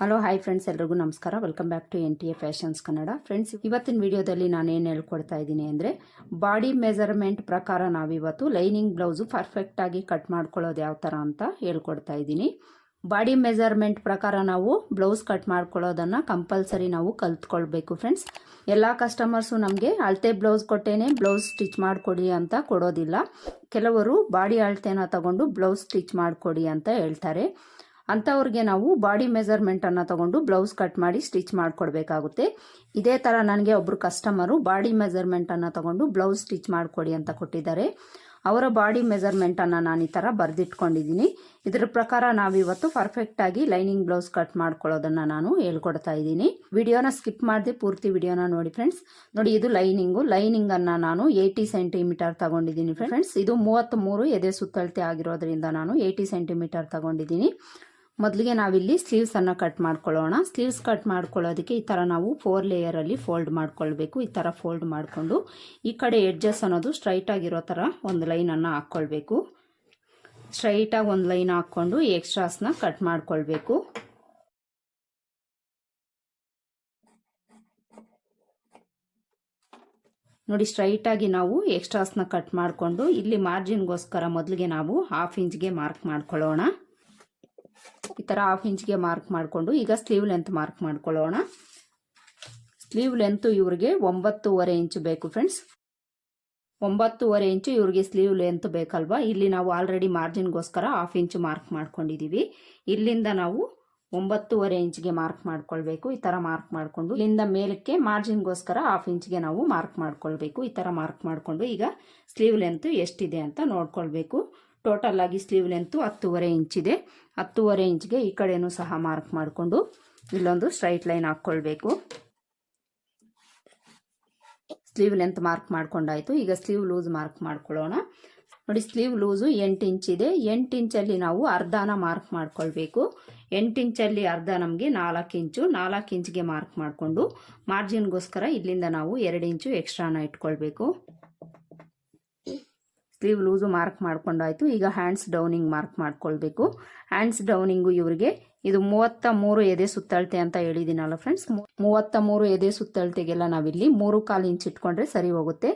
Hello hi friends ಎಲ್ರಿಗೂ ನಮಸ್ಕಾರ. Welcome back to N T A fashions Kannada friends ಇವತ್ತಿನ ವಿಡಿಯೋದಲ್ಲಿ ನಾನು ಏನು ಹೇಳ್ಕೊಡ್ತಾ ಇದ್ದೀನಿ ಅಂದರೆ ಬಾಡಿ ಮೆಜರ್ಮೆಂಟ್ ಪ್ರಕಾರ ನಾವಿವತ್ತು ಲೈನಿಂಗ್ ಬ್ಲೌಸು ಪರ್ಫೆಕ್ಟಾಗಿ ಕಟ್ ಮಾಡ್ಕೊಳ್ಳೋದು ಯಾವ ಥರ ಅಂತ ಹೇಳ್ಕೊಡ್ತಾ ಇದ್ದೀನಿ. ಬಾಡಿ ಮೆಜರ್ಮೆಂಟ್ ಪ್ರಕಾರ ನಾವು ಬ್ಲೌಸ್ ಕಟ್ ಮಾಡ್ಕೊಳ್ಳೋದನ್ನು ಕಂಪಲ್ಸರಿ ನಾವು ಕಲ್ತ್ಕೊಳ್ಬೇಕು ಫ್ರೆಂಡ್ಸ್ ಎಲ್ಲ ಕಸ್ಟಮರ್ಸು ನಮಗೆ ಅಳತೆ ಬ್ಲೌಸ್ ಕೊಟ್ಟೇನೆ ಬ್ಲೌಸ್ ಸ್ಟಿಚ್ ಮಾಡಿಕೊಡಿ ಅಂತ ಕೊಡೋದಿಲ್ಲ. ಕೆಲವರು ಬಾಡಿ ಅಳತೆನ ತಗೊಂಡು ಬ್ಲೌಸ್ ಸ್ಟಿಚ್ ಮಾಡಿಕೊಡಿ ಅಂತ ಹೇಳ್ತಾರೆ. ಅಂಥವ್ರಿಗೆ ನಾವು ಬಾಡಿ ಮೆಜರ್ಮೆಂಟನ್ನು ತಗೊಂಡು ಬ್ಲೌಸ್ ಕಟ್ ಮಾಡಿ ಸ್ಟಿಚ್ ಮಾಡಿಕೊಡ್ಬೇಕಾಗುತ್ತೆ. ಇದೇ ಥರ ನನಗೆ ಒಬ್ಬರು ಕಸ್ಟಮರು ಬಾಡಿ ಮೆಜರ್ಮೆಂಟನ್ನು ತಗೊಂಡು ಬ್ಲೌಸ್ ಸ್ಟಿಚ್ ಮಾಡಿಕೊಡಿ ಅಂತ ಕೊಟ್ಟಿದ್ದಾರೆ. ಅವರ ಬಾಡಿ ಮೆಜರ್ಮೆಂಟನ್ನು ನಾನು ಈ ಥರ ಬರೆದಿಟ್ಕೊಂಡಿದ್ದೀನಿ. ಇದರ ಪ್ರಕಾರ ನಾವಿವತ್ತು ಪರ್ಫೆಕ್ಟಾಗಿ ಲೈನಿಂಗ್ ಬ್ಲೌಸ್ ಕಟ್ ಮಾಡ್ಕೊಳ್ಳೋದನ್ನು ನಾನು ಹೇಳ್ಕೊಡ್ತಾ ಇದ್ದೀನಿ. ವಿಡಿಯೋನ ಸ್ಕಿಪ್ ಮಾಡದೆ ಪೂರ್ತಿ ವಿಡಿಯೋನ ನೋಡಿ ಫ್ರೆಂಡ್ಸ್ ನೋಡಿ, ಇದು ಲೈನಿಂಗು. ಲೈನಿಂಗನ್ನು ನಾನು ಏಯ್ಟಿ ಸೆಂಟಿಮೀಟರ್ ತಗೊಂಡಿದ್ದೀನಿ ಫ್ರೆಂಡ್ಸ್ ಇದು ಮೂವತ್ತ್ಮೂರು ಎದೆ ಸುತ್ತಳತೆ ಆಗಿರೋದ್ರಿಂದ ನಾನು ಏಯ್ಟಿ ಸೆಂಟಿಮೀಟರ್ ತಗೊಂಡಿದ್ದೀನಿ. ಮೊದಲಿಗೆ ನಾವಿಲ್ಲಿ ಸ್ಲೀವ್ಸನ್ನು ಕಟ್ ಮಾಡ್ಕೊಳ್ಳೋಣ. ಸ್ಲೀವ್ಸ್ ಕಟ್ ಮಾಡ್ಕೊಳ್ಳೋದಕ್ಕೆ ಈ ಥರ ನಾವು ಫೋರ್ ಲೇಯರಲ್ಲಿ ಫೋಲ್ಡ್ ಮಾಡ್ಕೊಳ್ಬೇಕು. ಈ ಥರ ಫೋಲ್ಡ್ ಮಾಡಿಕೊಂಡು ಈ ಕಡೆ ಎಡ್ಜಸ್ ಅನ್ನೋದು ಸ್ಟ್ರೈಟಾಗಿರೋ ಥರ ಒಂದು ಲೈನನ್ನು ಹಾಕ್ಕೊಳ್ಬೇಕು. ಸ್ಟ್ರೈಟಾಗಿ ಒಂದು ಲೈನ್ ಹಾಕ್ಕೊಂಡು ಎಕ್ಸ್ಟ್ರಾಸ್ನ ಕಟ್ ಮಾಡ್ಕೊಳ್ಬೇಕು. ನೋಡಿ ಸ್ಟ್ರೈಟಾಗಿ ನಾವು ಎಕ್ಸ್ಟ್ರಾಸ್ನ ಕಟ್ ಮಾಡಿಕೊಂಡು ಇಲ್ಲಿ ಮಾರ್ಜಿನ್ಗೋಸ್ಕರ ಮೊದಲಿಗೆ ನಾವು ಹಾಫ್ ಇಂಚ್ಗೆ ಮಾರ್ಕ್ ಮಾಡ್ಕೊಳ್ಳೋಣ. ಈ ಥರ ಹಾಫ್ ಇಂಚ್ಗೆ ಮಾರ್ಕ್ ಮಾಡಿಕೊಂಡು ಈಗ ಸ್ಲೀವ್ ಲೆಂತ್ ಮಾರ್ಕ್ ಮಾಡ್ಕೊಳ್ಳೋಣ. ಸ್ಲೀವ್ ಲೆಂತು ಇವ್ರಿಗೆ ಒಂಬತ್ತೂವರೆ ಇಂಚು ಬೇಕು ಫ್ರೆಂಡ್ಸ್ ಒಂಬತ್ತೂವರೆ ಇಂಚು ಇವ್ರಿಗೆ ಸ್ಲೀವ್ ಲೆಂತ್ ಬೇಕಲ್ವಾ? ಇಲ್ಲಿ ನಾವು ಆಲ್ರೆಡಿ ಮಾರ್ಜಿನ್ಗೋಸ್ಕರ ಹಾಫ್ ಇಂಚು ಮಾರ್ಕ್ ಮಾಡ್ಕೊಂಡಿದ್ದೀವಿ ಇಲ್ಲಿಂದ ನಾವು ಒಂಬತ್ತೂವರೆ ಇಂಚ್ಗೆ ಮಾರ್ಕ್ ಮಾಡ್ಕೊಳ್ಬೇಕು. ಈ ಥರ ಮಾರ್ಕ್ ಮಾಡಿಕೊಂಡು ಇಲ್ಲಿಂದ ಮೇಲಕ್ಕೆ ಮಾರ್ಜಿನ್ಗೋಸ್ಕರ ಹಾಫ್ ಇಂಚ್ಗೆ ನಾವು ಮಾರ್ಕ್ ಮಾಡ್ಕೊಳ್ಬೇಕು. ಈ ಥರ ಮಾರ್ಕ್ ಮಾಡಿಕೊಂಡು ಈಗ ಸ್ಲೀವ್ ಲೆಂತ್ ಎಷ್ಟಿದೆ ಅಂತ ನೋಡ್ಕೊಳ್ಬೇಕು. ಟೋಟಲ್ ಆಗಿ ಸ್ಲೀವ್ ಲೆಂತು ಹತ್ತುವರೆ ಇಂಚಿದೆ ಹತ್ತುವರೆ ಇಂಚ್ಗೆ ಈ ಕಡೆಯೂ ಸಹ ಮಾರ್ಕ್ ಮಾಡಿಕೊಂಡು ಇಲ್ಲೊಂದು ಸ್ಟ್ರೈಟ್ ಲೈನ್ ಹಾಕ್ಕೊಳ್ಬೇಕು. ಸ್ಲೀವ್ ಲೆಂತ್ ಮಾರ್ಕ್ ಮಾಡ್ಕೊಂಡಾಯ್ತು. ಈಗ ಸ್ಲೀವ್ ಲೂಸ್ ಮಾರ್ಕ್ ಮಾಡ್ಕೊಳ್ಳೋಣ. ನೋಡಿ ಸ್ಲೀವ್ ಲೂಸು ಎಂಟು ಇಂಚಿದೆ ಎಂಟು ಇಂಚಲ್ಲಿ ನಾವು ಅರ್ಧನ ಮಾರ್ಕ್ ಮಾಡ್ಕೊಳ್ಬೇಕು. ಎಂಟು ಇಂಚಲ್ಲಿ ಅರ್ಧ ನಮಗೆ ನಾಲ್ಕು ಇಂಚು ನಾಲ್ಕು ಇಂಚ್ಗೆ ಮಾರ್ಕ್ ಮಾಡಿಕೊಂಡು ಮಾರ್ಜಿನ್ಗೋಸ್ಕರ ಇಲ್ಲಿಂದ ನಾವು ಎರಡು ಇಂಚು ಎಕ್ಸ್ಟ್ರಾನ ಇಟ್ಕೊಳ್ಬೇಕು. ಸ್ಲೀವ್ ಲೂಸು ಮಾರ್ಕ್ ಮಾಡ್ಕೊಂಡಾಯ್ತು. ಈಗ ಹ್ಯಾಂಡ್ಸ್ ಡೌನಿಂಗ್ ಮಾರ್ಕ್ ಮಾಡ್ಕೊಳ್ಬೇಕು. ಹ್ಯಾಂಡ್ಸ್ ಡೌನಿಂಗು ಇವರಿಗೆ ಇದು ಮೂವತ್ತ ಮೂರು ಎದೆ ಸುತ್ತಳತೆ ಅಂತ ಹೇಳಿದ್ದೀನಲ್ಲ ಫ್ರೆಂಡ್ಸ್ ಮೂವತ್ತ ಮೂರು ಎದೆ ಸುತ್ತಳತೆಗೆಲ್ಲ ನಾವಿಲ್ಲಿ ಮೂರು ಕಾಲು ಇಂಚ್ ಇಟ್ಕೊಂಡ್ರೆ ಸರಿ ಹೋಗುತ್ತೆ.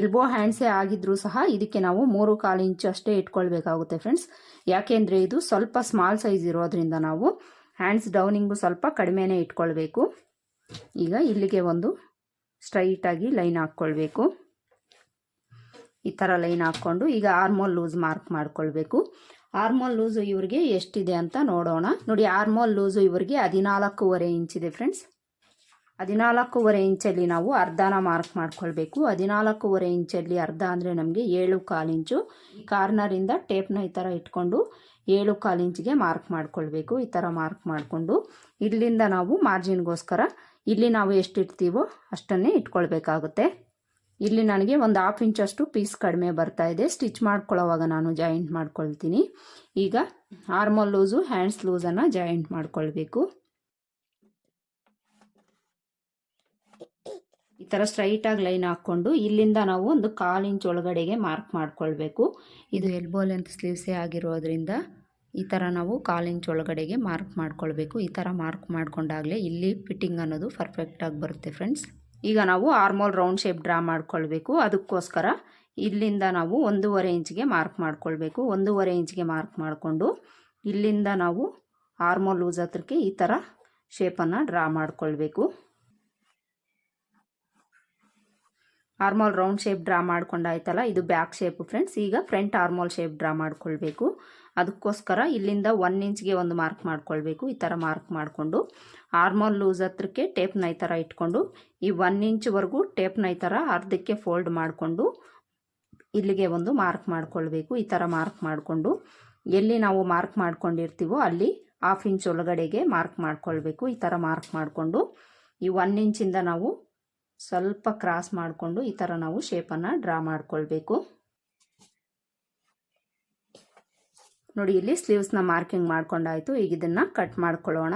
ಎಲ್ಬೋ ಹ್ಯಾಂಡ್ಸೇ ಆಗಿದ್ರೂ ಸಹ ಇದಕ್ಕೆ ನಾವು ಮೂರು ಕಾಲು ಇಂಚು ಅಷ್ಟೇ ಇಟ್ಕೊಳ್ಬೇಕಾಗುತ್ತೆ ಫ್ರೆಂಡ್ಸ್ ಯಾಕೆಂದರೆ ಇದು ಸ್ವಲ್ಪ ಸ್ಮಾಲ್ ಸೈಜ್ ಇರೋದ್ರಿಂದ ನಾವು ಹ್ಯಾಂಡ್ಸ್ ಡೌನಿಂಗು ಸ್ವಲ್ಪ ಕಡಿಮೆನೇ ಇಟ್ಕೊಳ್ಬೇಕು. ಈಗ ಇಲ್ಲಿಗೆ ಒಂದು ಸ್ಟ್ರೈಟಾಗಿ ಲೈನ್ ಹಾಕ್ಕೊಳ್ಬೇಕು. ಈ ಥರ ಲೈನ್ ಹಾಕ್ಕೊಂಡು ಈಗ ಆರ್ಮೋಲ್ ಲೂಸ್ ಮಾರ್ಕ್ ಮಾಡ್ಕೊಳ್ಬೇಕು. ಆರ್ಮೋಲ್ ಲೂಸು ಇವ್ರಿಗೆ ಎಷ್ಟಿದೆ ಅಂತ ನೋಡೋಣ. ನೋಡಿ, ಆರ್ಮೋಲ್ ಲೂಸು ಇವರಿಗೆ ಹದಿನಾಲ್ಕೂವರೆ ಇಂಚಿದೆ ಫ್ರೆಂಡ್ಸ್. ಹದಿನಾಲ್ಕೂವರೆ ಇಂಚಲ್ಲಿ ನಾವು ಅರ್ಧನ ಮಾರ್ಕ್ ಮಾಡ್ಕೊಳ್ಬೇಕು. ಹದಿನಾಲ್ಕೂವರೆ ಇಂಚಲ್ಲಿ ಅರ್ಧ ಅಂದರೆ ನಮಗೆ ಏಳು ಕಾಲು ಇಂಚು ಕಾರ್ನರಿಂದ ಟೇಪ್ನ ಈ ಥರ ಇಟ್ಕೊಂಡು ಏಳು ಕಾಲು ಇಂಚಿಗೆ ಮಾರ್ಕ್ ಮಾಡ್ಕೊಳ್ಬೇಕು. ಈ ಥರ ಮಾರ್ಕ್ ಮಾಡಿಕೊಂಡು ಇಲ್ಲಿಂದ ನಾವು ಮಾರ್ಜಿನ್ಗೋಸ್ಕರ ಇಲ್ಲಿ ನಾವು ಎಷ್ಟು ಇಡ್ತೀವೋ ಅಷ್ಟನ್ನೇ ಇಟ್ಕೊಳ್ಬೇಕಾಗುತ್ತೆ. ಇಲ್ಲಿ ನನಗೆ ಒಂದು ಹಾಫ್ ಇಂಚಷ್ಟು ಪೀಸ್ ಕಡಿಮೆ ಬರ್ತಾ ಇದೆ. ಸ್ಟಿಚ್ ಮಾಡ್ಕೊಳ್ಳೋವಾಗ ನಾನು ಜಾಯಿಂಟ್ ಮಾಡ್ಕೊಳ್ತೀನಿ. ಈಗ ಆರ್ಮಲ್ ಲೂಸು ಹ್ಯಾಂಡ್ಸ್ ಲೂಸನ್ನು ಜಾಯಿಂಟ್ ಮಾಡ್ಕೊಳ್ಬೇಕು. ಈ ಥರ ಸ್ಟ್ರೈಟಾಗಿ ಲೈನ್ ಹಾಕ್ಕೊಂಡು ಇಲ್ಲಿಂದ ನಾವು ಒಂದು ಕಾಲು ಇಂಚ್ ಒಳಗಡೆಗೆ ಮಾರ್ಕ್ ಮಾಡ್ಕೊಳ್ಬೇಕು. ಇದು ಎಲ್ಬೋ ಲೆಂತ್ ಸ್ಲೀವ್ಸೇ ಆಗಿರೋದ್ರಿಂದ ಈ ಥರ ನಾವು ಕಾಲು ಇಂಚ್ ಒಳಗಡೆಗೆ ಮಾರ್ಕ್ ಮಾಡ್ಕೊಳ್ಬೇಕು. ಈ ಥರ ಮಾರ್ಕ್ ಮಾಡ್ಕೊಂಡಾಗಲೇ ಇಲ್ಲಿ ಫಿಟ್ಟಿಂಗ್ ಅನ್ನೋದು ಪರ್ಫೆಕ್ಟಾಗಿ ಬರುತ್ತೆ ಫ್ರೆಂಡ್ಸ್ ಈಗ ನಾವು ಆರ್ಮೋಲ್ ರೌಂಡ್ ಶೇಪ್ ಡ್ರಾ ಮಾಡ್ಕೊಳ್ಬೇಕು. ಅದಕ್ಕೋಸ್ಕರ ಇಲ್ಲಿಂದ ನಾವು ಒಂದೂವರೆ ಇಂಚ್ಗೆ ಮಾರ್ಕ್ ಮಾಡ್ಕೊಳ್ಬೇಕು. ಒಂದೂವರೆ ಇಂಚ್ಗೆ ಮಾರ್ಕ್ ಮಾಡಿಕೊಂಡು ಇಲ್ಲಿಂದ ನಾವು ಆರ್ಮೋಲ್ ಲೂಸ್ ಹತ್ರಕ್ಕೆ ಈ ಥರ ಶೇಪನ್ನು ಡ್ರಾ ಮಾಡ್ಕೊಳ್ಬೇಕು. ಆರ್ಮೋಲ್ ರೌಂಡ್ ಶೇಪ್ ಡ್ರಾ ಮಾಡ್ಕೊಂಡಾಯ್ತಲ್ಲ? ಇದು ಬ್ಯಾಕ್ ಶೇಪ್ ಫ್ರೆಂಡ್ಸ್. ಈಗ ಫ್ರಂಟ್ ಆರ್ಮೋಲ್ ಶೇಪ್ ಡ್ರಾ ಮಾಡ್ಕೊಳ್ಬೇಕು. ಅದಕ್ಕೋಸ್ಕರ ಇಲ್ಲಿಂದ ಒನ್ ಇಂಚ್ಗೆ ಒಂದು ಮಾರ್ಕ್ ಮಾಡ್ಕೊಳ್ಬೇಕು. ಈ ಥರ ಮಾರ್ಕ್ ಮಾಡಿಕೊಂಡು ಆರ್ಮೋಲ್ ಲೂಸ್ ಹತ್ರಕ್ಕೆ ಟೇಪ್ನ ಈ ಥರ ಇಟ್ಕೊಂಡು, ಈ ಒನ್ ಇಂಚ್ವರೆಗೂ ಟೇಪ್ನ ಈ ಥರ ಅರ್ಧಕ್ಕೆ ಫೋಲ್ಡ್ ಮಾಡಿಕೊಂಡು, ಇಲ್ಲಿಗೆ ಒಂದು ಮಾರ್ಕ್ ಮಾಡ್ಕೊಳ್ಬೇಕು, ಈ ಥರ ಮಾರ್ಕ್ ಮಾಡಿಕೊಂಡು. ಎಲ್ಲಿ ನಾವು ಮಾರ್ಕ್ ಮಾಡ್ಕೊಂಡಿರ್ತೀವೋ ಅಲ್ಲಿ ಹಾಫ್ ಇಂಚ್ ಒಳಗಡೆಗೆ ಮಾರ್ಕ್ ಮಾಡ್ಕೊಳ್ಬೇಕು, ಈ ಥರ ಮಾರ್ಕ್ ಮಾಡಿಕೊಂಡು. ಈ ಒನ್ ಇಂಚಿಂದ ನಾವು ಸ್ವಲ್ಪ ಕ್ರಾಸ್ ಮಾಡಿಕೊಂಡು ಈ ಥರ ನಾವು ಶೇಪನ್ನು ಡ್ರಾ ಮಾಡ್ಕೊಳ್ಬೇಕು. ನೋಡಿ, ಇಲ್ಲಿ ಸ್ಲೀವ್ಸ್ನ ಮಾರ್ಕಿಂಗ್ ಮಾಡ್ಕೊಂಡಾಯಿತು, ಈಗ ಇದನ್ನು ಕಟ್ ಮಾಡ್ಕೊಳ್ಳೋಣ.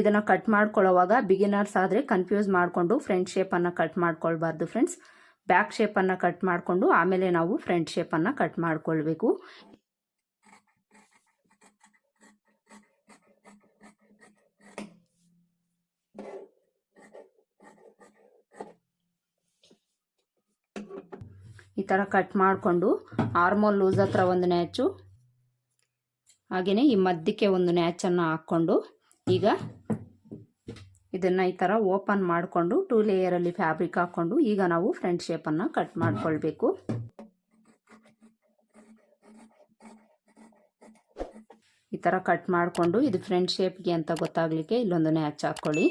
ಇದನ್ನು ಕಟ್ ಮಾಡ್ಕೊಳ್ಳೋವಾಗ ಬಿಗಿನರ್ಸ್ ಆದರೆ ಕನ್ಫ್ಯೂಸ್ ಮಾಡಿಕೊಂಡು ಫ್ರಂಟ್ ಶೇಪನ್ನು ಕಟ್ ಮಾಡ್ಕೊಳ್ಬಾರ್ದು ಫ್ರೆಂಡ್ಸ್ ಬ್ಯಾಕ್ ಶೇಪನ್ನು ಕಟ್ ಮಾಡಿಕೊಂಡು ಆಮೇಲೆ ನಾವು ಫ್ರಂಟ್ ಶೇಪನ್ನು ಕಟ್ ಮಾಡಿಕೊಳ್ಬೇಕು. ಈ ಥರ ಕಟ್ ಮಾಡಿಕೊಂಡು ಆರ್ಮೋಲ್ ಲೂಸ್ ಹತ್ರ ಒಂದು ನ್ಯಾಚು ಹಾಗೆಯೇ ಈ ಮಧ್ಯಕ್ಕೆ ಒಂದು ನ್ಯಾಚನ್ನು ಹಾಕ್ಕೊಂಡು ಈಗ ಇದನ್ನು ಈ ಥರ ಓಪನ್ ಮಾಡಿಕೊಂಡು ಟೂ ಲೇಯರಲ್ಲಿ ಫ್ಯಾಬ್ರಿಕ್ ಹಾಕ್ಕೊಂಡು ಈಗ ನಾವು ಫ್ರಂಟ್ ಶೇಪನ್ನು ಕಟ್ ಮಾಡಿಕೊಳ್ಬೇಕು. ಈ ಥರ ಕಟ್ ಮಾಡಿಕೊಂಡು ಇದು ಫ್ರಂಟ್ ಶೇಪ್ಗೆ ಅಂತ ಗೊತ್ತಾಗಲಿಕ್ಕೆ ಇಲ್ಲೊಂದು ನ್ಯಾಚ್ ಹಾಕ್ಕೊಳ್ಳಿ